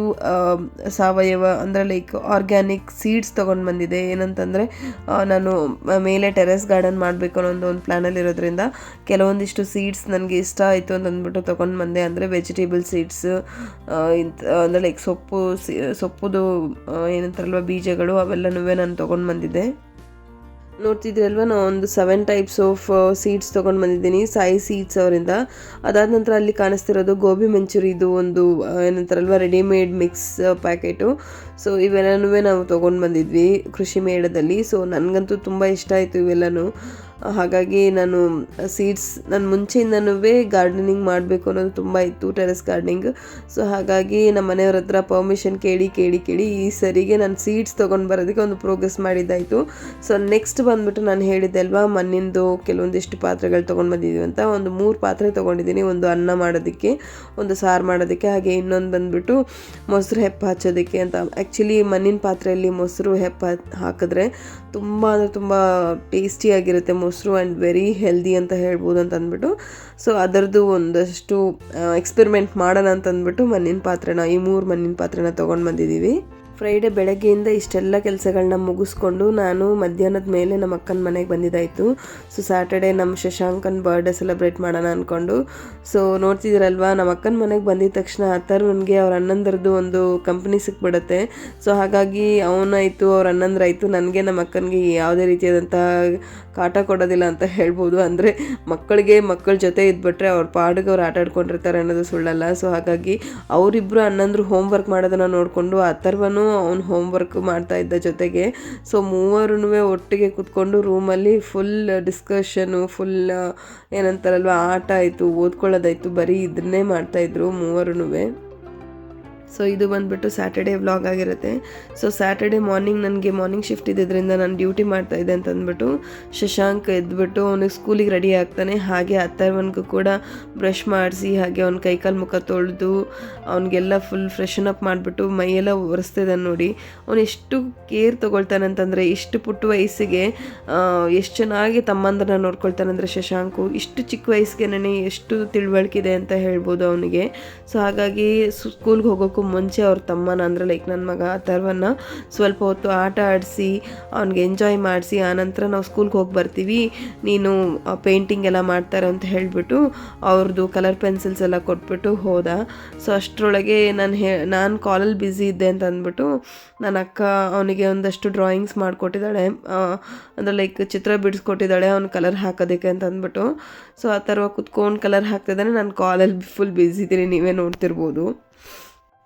ಸಾವಯವ ಅಂದರೆ ಲೈಕ್ ಆರ್ಗ್ಯಾನಿಕ್ ಸೀಡ್ಸ್ ತೊಗೊಂಡು ಬಂದಿದ್ದೆ. ಏನಂತಂದರೆ ನಾನು ಮೇಲೆ ಟೆರೆಸ್ ಗಾರ್ಡನ್ ಮಾಡಬೇಕು ಅನ್ನೋ ಒಂದು ಒಂದು ಪ್ಲ್ಯಾನಲ್ಲಿ ಇರೋದ್ರಿಂದ ಕೆಲವೊಂದಿಷ್ಟು ಸೀಡ್ಸ್ ನನಗೆ ಇಷ್ಟ ಆಯಿತು ಅಂತ ಅಂದ್ಬಿಟ್ಟು ತೊಗೊಂಡು ಬಂದೆ. ಅಂದರೆ ವೆಜಿಟೇಬಲ್ ಸೀಡ್ಸ್ ಇಂಥ ಅಂದರೆ ಲೈಕ್ ಸೊಪ್ಪು ಸೊಪ್ಪುದು ಏನಂತಾರಲ್ವ ಬೀಜಗಳು ಅವೆಲ್ಲನೂ ನಾನು ತೊಗೊಂಡು ಬಂದಿದ್ದೆ. ನೋಡ್ತಿದ್ರಲ್ವ ನಾನು ಒಂದು ಸೆವೆನ್ ಟೈಪ್ಸ್ ಆಫ್ ಸೀಡ್ಸ್ ತೊಗೊಂಡು ಬಂದಿದ್ದೀನಿ. ಸಾಯಿ ಸೀಡ್ಸ್ ಅವರಿಂದ. ಅದಾದ ನಂತರ ಅಲ್ಲಿ ಕಾಣಿಸ್ತಿರೋದು ಗೋಬಿ ಮಂಚೂರಿದು ಒಂದು ಆ, ಏನಂತಾರಲ್ವ ರೆಡಿಮೇಡ್ ಮಿಕ್ಸ್ ಪ್ಯಾಕೆಟು ಸೊ ಇವೆಲ್ಲನೂ ನಾವು ತೊಗೊಂಡು ಬಂದಿದ್ವಿ ಕೃಷಿ ಮೇಳದಲ್ಲಿ. ಸೊ ನನಗಂತೂ ತುಂಬ ಇಷ್ಟ ಆಯಿತು ಇವೆಲ್ಲನೂ. ಹಾಗಾಗಿ ನಾನು ಸೀಡ್ಸ್ ನಾನು ಮುಂಚೆಯಿಂದನೂ ಗಾರ್ಡನಿಂಗ್ ಮಾಡಬೇಕು ಅನ್ನೋದು ತುಂಬ ಇತ್ತು ಟೆರೆಸ್ ಗಾರ್ಡನಿಂಗ್ ಸೊ ಹಾಗಾಗಿ ನಮ್ಮ ಮನೆಯವ್ರ ಹತ್ರ ಪರ್ಮಿಷನ್ ಕೇಳಿ ಕೇಳಿ ಕೇಳಿ ಈ ಸರಿಗೆ ನಾನು ಸೀಡ್ಸ್ ತೊಗೊಂಡು ಬರೋದಕ್ಕೆ ಒಂದು ಪ್ರೋಗ್ರೆಸ್ ಮಾಡಿದ್ದಾಯಿತು. ಸೊ ನೆಕ್ಸ್ಟ್ ಬಂದ್ಬಿಟ್ಟು ನಾನು ಹೇಳಿದ್ದೆ ಅಲ್ವಾ, ಮಣ್ಣಿಂದು ಕೆಲವೊಂದಿಷ್ಟು ಪಾತ್ರೆಗಳು ತೊಗೊಂಡು ಬಂದಿದ್ದೀವಿ ಅಂತ. ಒಂದು ಮೂರು ಪಾತ್ರೆ ತೊಗೊಂಡಿದ್ದೀನಿ, ಒಂದು ಅನ್ನ ಮಾಡೋದಕ್ಕೆ, ಒಂದು ಸಾರು ಮಾಡೋದಕ್ಕೆ, ಹಾಗೆ ಇನ್ನೊಂದು ಬಂದುಬಿಟ್ಟು ಮೊಸರು ಹೆಪ್ಪು ಹಚ್ಚೋದಕ್ಕೆ ಅಂತ. ಆ್ಯಕ್ಚುಲಿ ಮಣ್ಣಿನ ಪಾತ್ರೆಯಲ್ಲಿ ಮೊಸರು ಹೆಪ್ಪು ಹಾಕಿದ್ರೆ ತುಂಬ ಅಂದರೆ ತುಂಬ ಟೇಸ್ಟಿಯಾಗಿರುತ್ತೆ ಮೊಸರು ಆ್ಯಂಡ್ ವೆರಿ ಹೆಲ್ದಿ ಅಂತ ಹೇಳ್ಬೋದು ಅಂತ ಅಂದ್ಬಿಟ್ಟು ಸೊ ಅದರದ್ದು ಒಂದಷ್ಟು ಎಕ್ಸ್ಪೆರಿಮೆಂಟ್ ಮಾಡೋಣ ಅಂತ ಅಂದ್ಬಿಟ್ಟು ಮಣ್ಣಿನ ಪಾತ್ರೆನ, ಈ ಮೂರು ಮಣ್ಣಿನ ಪಾತ್ರೆನ ತೊಗೊಂಡು ಬಂದಿದ್ದೀವಿ ಫ್ರೈಡೇ ಬೆಳಗ್ಗೆಯಿಂದ ಇಷ್ಟೆಲ್ಲ ಕೆಲಸಗಳನ್ನ ಮುಗಿಸ್ಕೊಂಡು ನಾನು ಮಧ್ಯಾಹ್ನದ ಮೇಲೆ ನಮ್ಮ ಅಕ್ಕನ ಮನೆಗೆ ಬಂದಿದ್ದಾಯಿತು ಸೊ ಸ್ಯಾಟರ್ಡೇ ನಮ್ಮ ಶಶಾಂಕನ್ ಬರ್ಡೇ ಸೆಲೆಬ್ರೇಟ್ ಮಾಡೋಣ ಅಂದ್ಕೊಂಡು ಸೊ ನೋಡ್ತಿದ್ದೀರಲ್ವ ನಮ್ಮ ಅಕ್ಕನ ಮನೆಗೆ ಬಂದಿದ ತಕ್ಷಣ ಅಥರ್ವನ್ಗೆ ಅವ್ರ ಅಣ್ಣಂದ್ರದ್ದು ಒಂದು ಕಂಪ್ನಿ ಸಿಕ್ಬಿಡುತ್ತೆ. ಸೊ ಹಾಗಾಗಿ ಅವನಾಯಿತು, ಅವ್ರ ಅಣ್ಣಂದ್ರಾಯಿತು. ನನಗೆ ನಮ್ಮ ಅಕ್ಕನಿಗೆ ಯಾವುದೇ ರೀತಿಯಾದಂಥ ಕಾಟ ಕೊಡೋದಿಲ್ಲ ಅಂತ ಹೇಳ್ಬೋದು. ಅಂದರೆ ಮಕ್ಕಳಿಗೆ ಮಕ್ಕಳ ಜೊತೆ ಇದ್ಬಿಟ್ರೆ ಅವ್ರ ಪಾಡಿಗೆ ಅವ್ರು ಆಟ ಆಡ್ಕೊಂಡಿರ್ತಾರೆ ಅನ್ನೋದು ಸುಳ್ಳಲ್ಲ. ಸೊ ಹಾಗಾಗಿ ಅವರಿಬ್ಬರು ಅಣ್ಣಂದ್ರು ಹೋಮ್ವರ್ಕ್ ಮಾಡೋದನ್ನು ನೋಡಿಕೊಂಡು ಅಥರ್ವನು ಅವ್ನು ಹೋಮ್ವರ್ಕ್ ಮಾಡ್ತಾ ಇದ್ದ ಜೊತೆಗೆ. ಸೊ ಮೂವರೂ ಒಟ್ಟಿಗೆ ಕೂತ್ಕೊಂಡು ರೂಮಲ್ಲಿ ಫುಲ್ ಡಿಸ್ಕಷನು ಫುಲ್ ಏನಂತಾರಲ್ವ, ಆಟ ಆಯಿತು, ಓದ್ಕೊಳ್ಳೋದಾಯಿತು, ಬರೀ ಇದನ್ನೇ ಮಾಡ್ತಾಯಿದ್ರು ಮೂವರೂ ಸೊ ಇದು ಬಂದುಬಿಟ್ಟು ಸ್ಯಾಟರ್ಡೇ ವ್ಲಾಗ್ ಆಗಿರುತ್ತೆ. ಸೊ ಸ್ಯಾಟರ್ಡೇ ಮಾರ್ನಿಂಗ್ ನನಗೆ ಮಾರ್ನಿಂಗ್ ಶಿಫ್ಟ್ ಇದ್ದಿದ್ದರಿಂದ ನಾನು ಡ್ಯೂಟಿ ಮಾಡ್ತಾ ಇದ್ದೆ ಅಂತ ಅಂದ್ಬಿಟ್ಟು ಶಶಾಂಕ್ ಎದ್ಬಿಟ್ಟು ಅವನಿಗೆ ಸ್ಕೂಲಿಗೆ ರೆಡಿ ಆಗ್ತಾನೆ. ಹಾಗೆ ಅಥರ್ವನ್ಗೂ ಕೂಡ ಬ್ರಷ್ ಮಾಡಿಸಿ, ಹಾಗೆ ಅವ್ನ ಕೈಕಾಲು ಮುಖ ತೊಳೆದು, ಅವನಿಗೆಲ್ಲ ಫುಲ್ ಫ್ರೆಶನ್ ಅಪ್ ಮಾಡಿಬಿಟ್ಟು ಮೈಯೆಲ್ಲ ಒರೆಸ್ತಿದ್ದಾನೆ ನೋಡಿ. ಅವನು ಎಷ್ಟು ಕೇರ್ ತೊಗೊಳ್ತಾನೆ ಅಂತಂದರೆ, ಇಷ್ಟು ಪುಟ್ಟ ವಯಸ್ಸಿಗೆ ಎಷ್ಟು ಚೆನ್ನಾಗಿ ತಮ್ಮಂದ್ರನ್ನ ನೋಡ್ಕೊಳ್ತಾನೆ ಅಂದರೆ ಶಶಾಂಕು. ಇಷ್ಟು ಚಿಕ್ಕ ವಯಸ್ಸಿಗೆ ನನಗೆ ಎಷ್ಟು ತಿಳುವಳಿಕೆ ಅಂತ ಹೇಳ್ಬೋದು ಅವನಿಗೆ. ಸೊ ಹಾಗಾಗಿ ಸ್ಕೂಲ್ಗೆ ಹೋಗೋಕ್ಕೂ ಮುಂಚೆ ಅವ್ರ ತಮ್ಮನ, ಅಂದರೆ ಲೈಕ್ ನನ್ನ ಮಗ ಅಥರ್ವನ್ನ ಸ್ವಲ್ಪ ಹೊತ್ತು ಆಟ ಆಡಿಸಿ, ಅವ್ನಿಗೆ ಎಂಜಾಯ್ ಮಾಡಿಸಿ, ಆನಂತರ ನಾವು ಸ್ಕೂಲ್ಗೆ ಹೋಗಿ ಬರ್ತೀವಿ. ನೀನು ಪೇಂಟಿಂಗ್ ಎಲ್ಲ ಮಾಡ್ತಾರೆ ಅಂತ ಹೇಳಿಬಿಟ್ಟು ಅವ್ರದ್ದು ಕಲರ್ ಪೆನ್ಸಿಲ್ಸ್ ಎಲ್ಲ ಕೊಟ್ಬಿಟ್ಟು ಹೋದ. ಸೊ ಅಷ್ಟರೊಳಗೆ ನಾನು ಹೇ, ನಾನು ಕಾಲಲ್ಲಿ ಬ್ಯುಸಿ ಇದ್ದೆ ಅಂತ ಅಂದ್ಬಿಟ್ಟು ನನ್ನ ಅಕ್ಕ ಅವನಿಗೆ ಒಂದಷ್ಟು ಡ್ರಾಯಿಂಗ್ಸ್ ಮಾಡಿಕೊಟ್ಟಿದ್ದಾಳೆ. ಅಂದರೆ ಲೈಕ್ ಚಿತ್ರ ಬಿಡಿಸ್ಕೊಟ್ಟಿದ್ದಾಳೆ ಅವ್ನು ಕಲರ್ ಹಾಕೋದಕ್ಕೆ ಅಂತ ಅಂದ್ಬಿಟ್ಟು. ಸೊ ಆ ಥರ ಕುತ್ಕೊಂಡು ಕಲರ್ ಹಾಕ್ತಿದ್ದಾನೆ. ನಾನು ಕಾಲಲ್ಲಿ ಫುಲ್ ಬ್ಯುಸಿ ಇದ್ದೀನಿ. ನೀವೇ ನೋಡ್ತಿರ್ಬೋದು.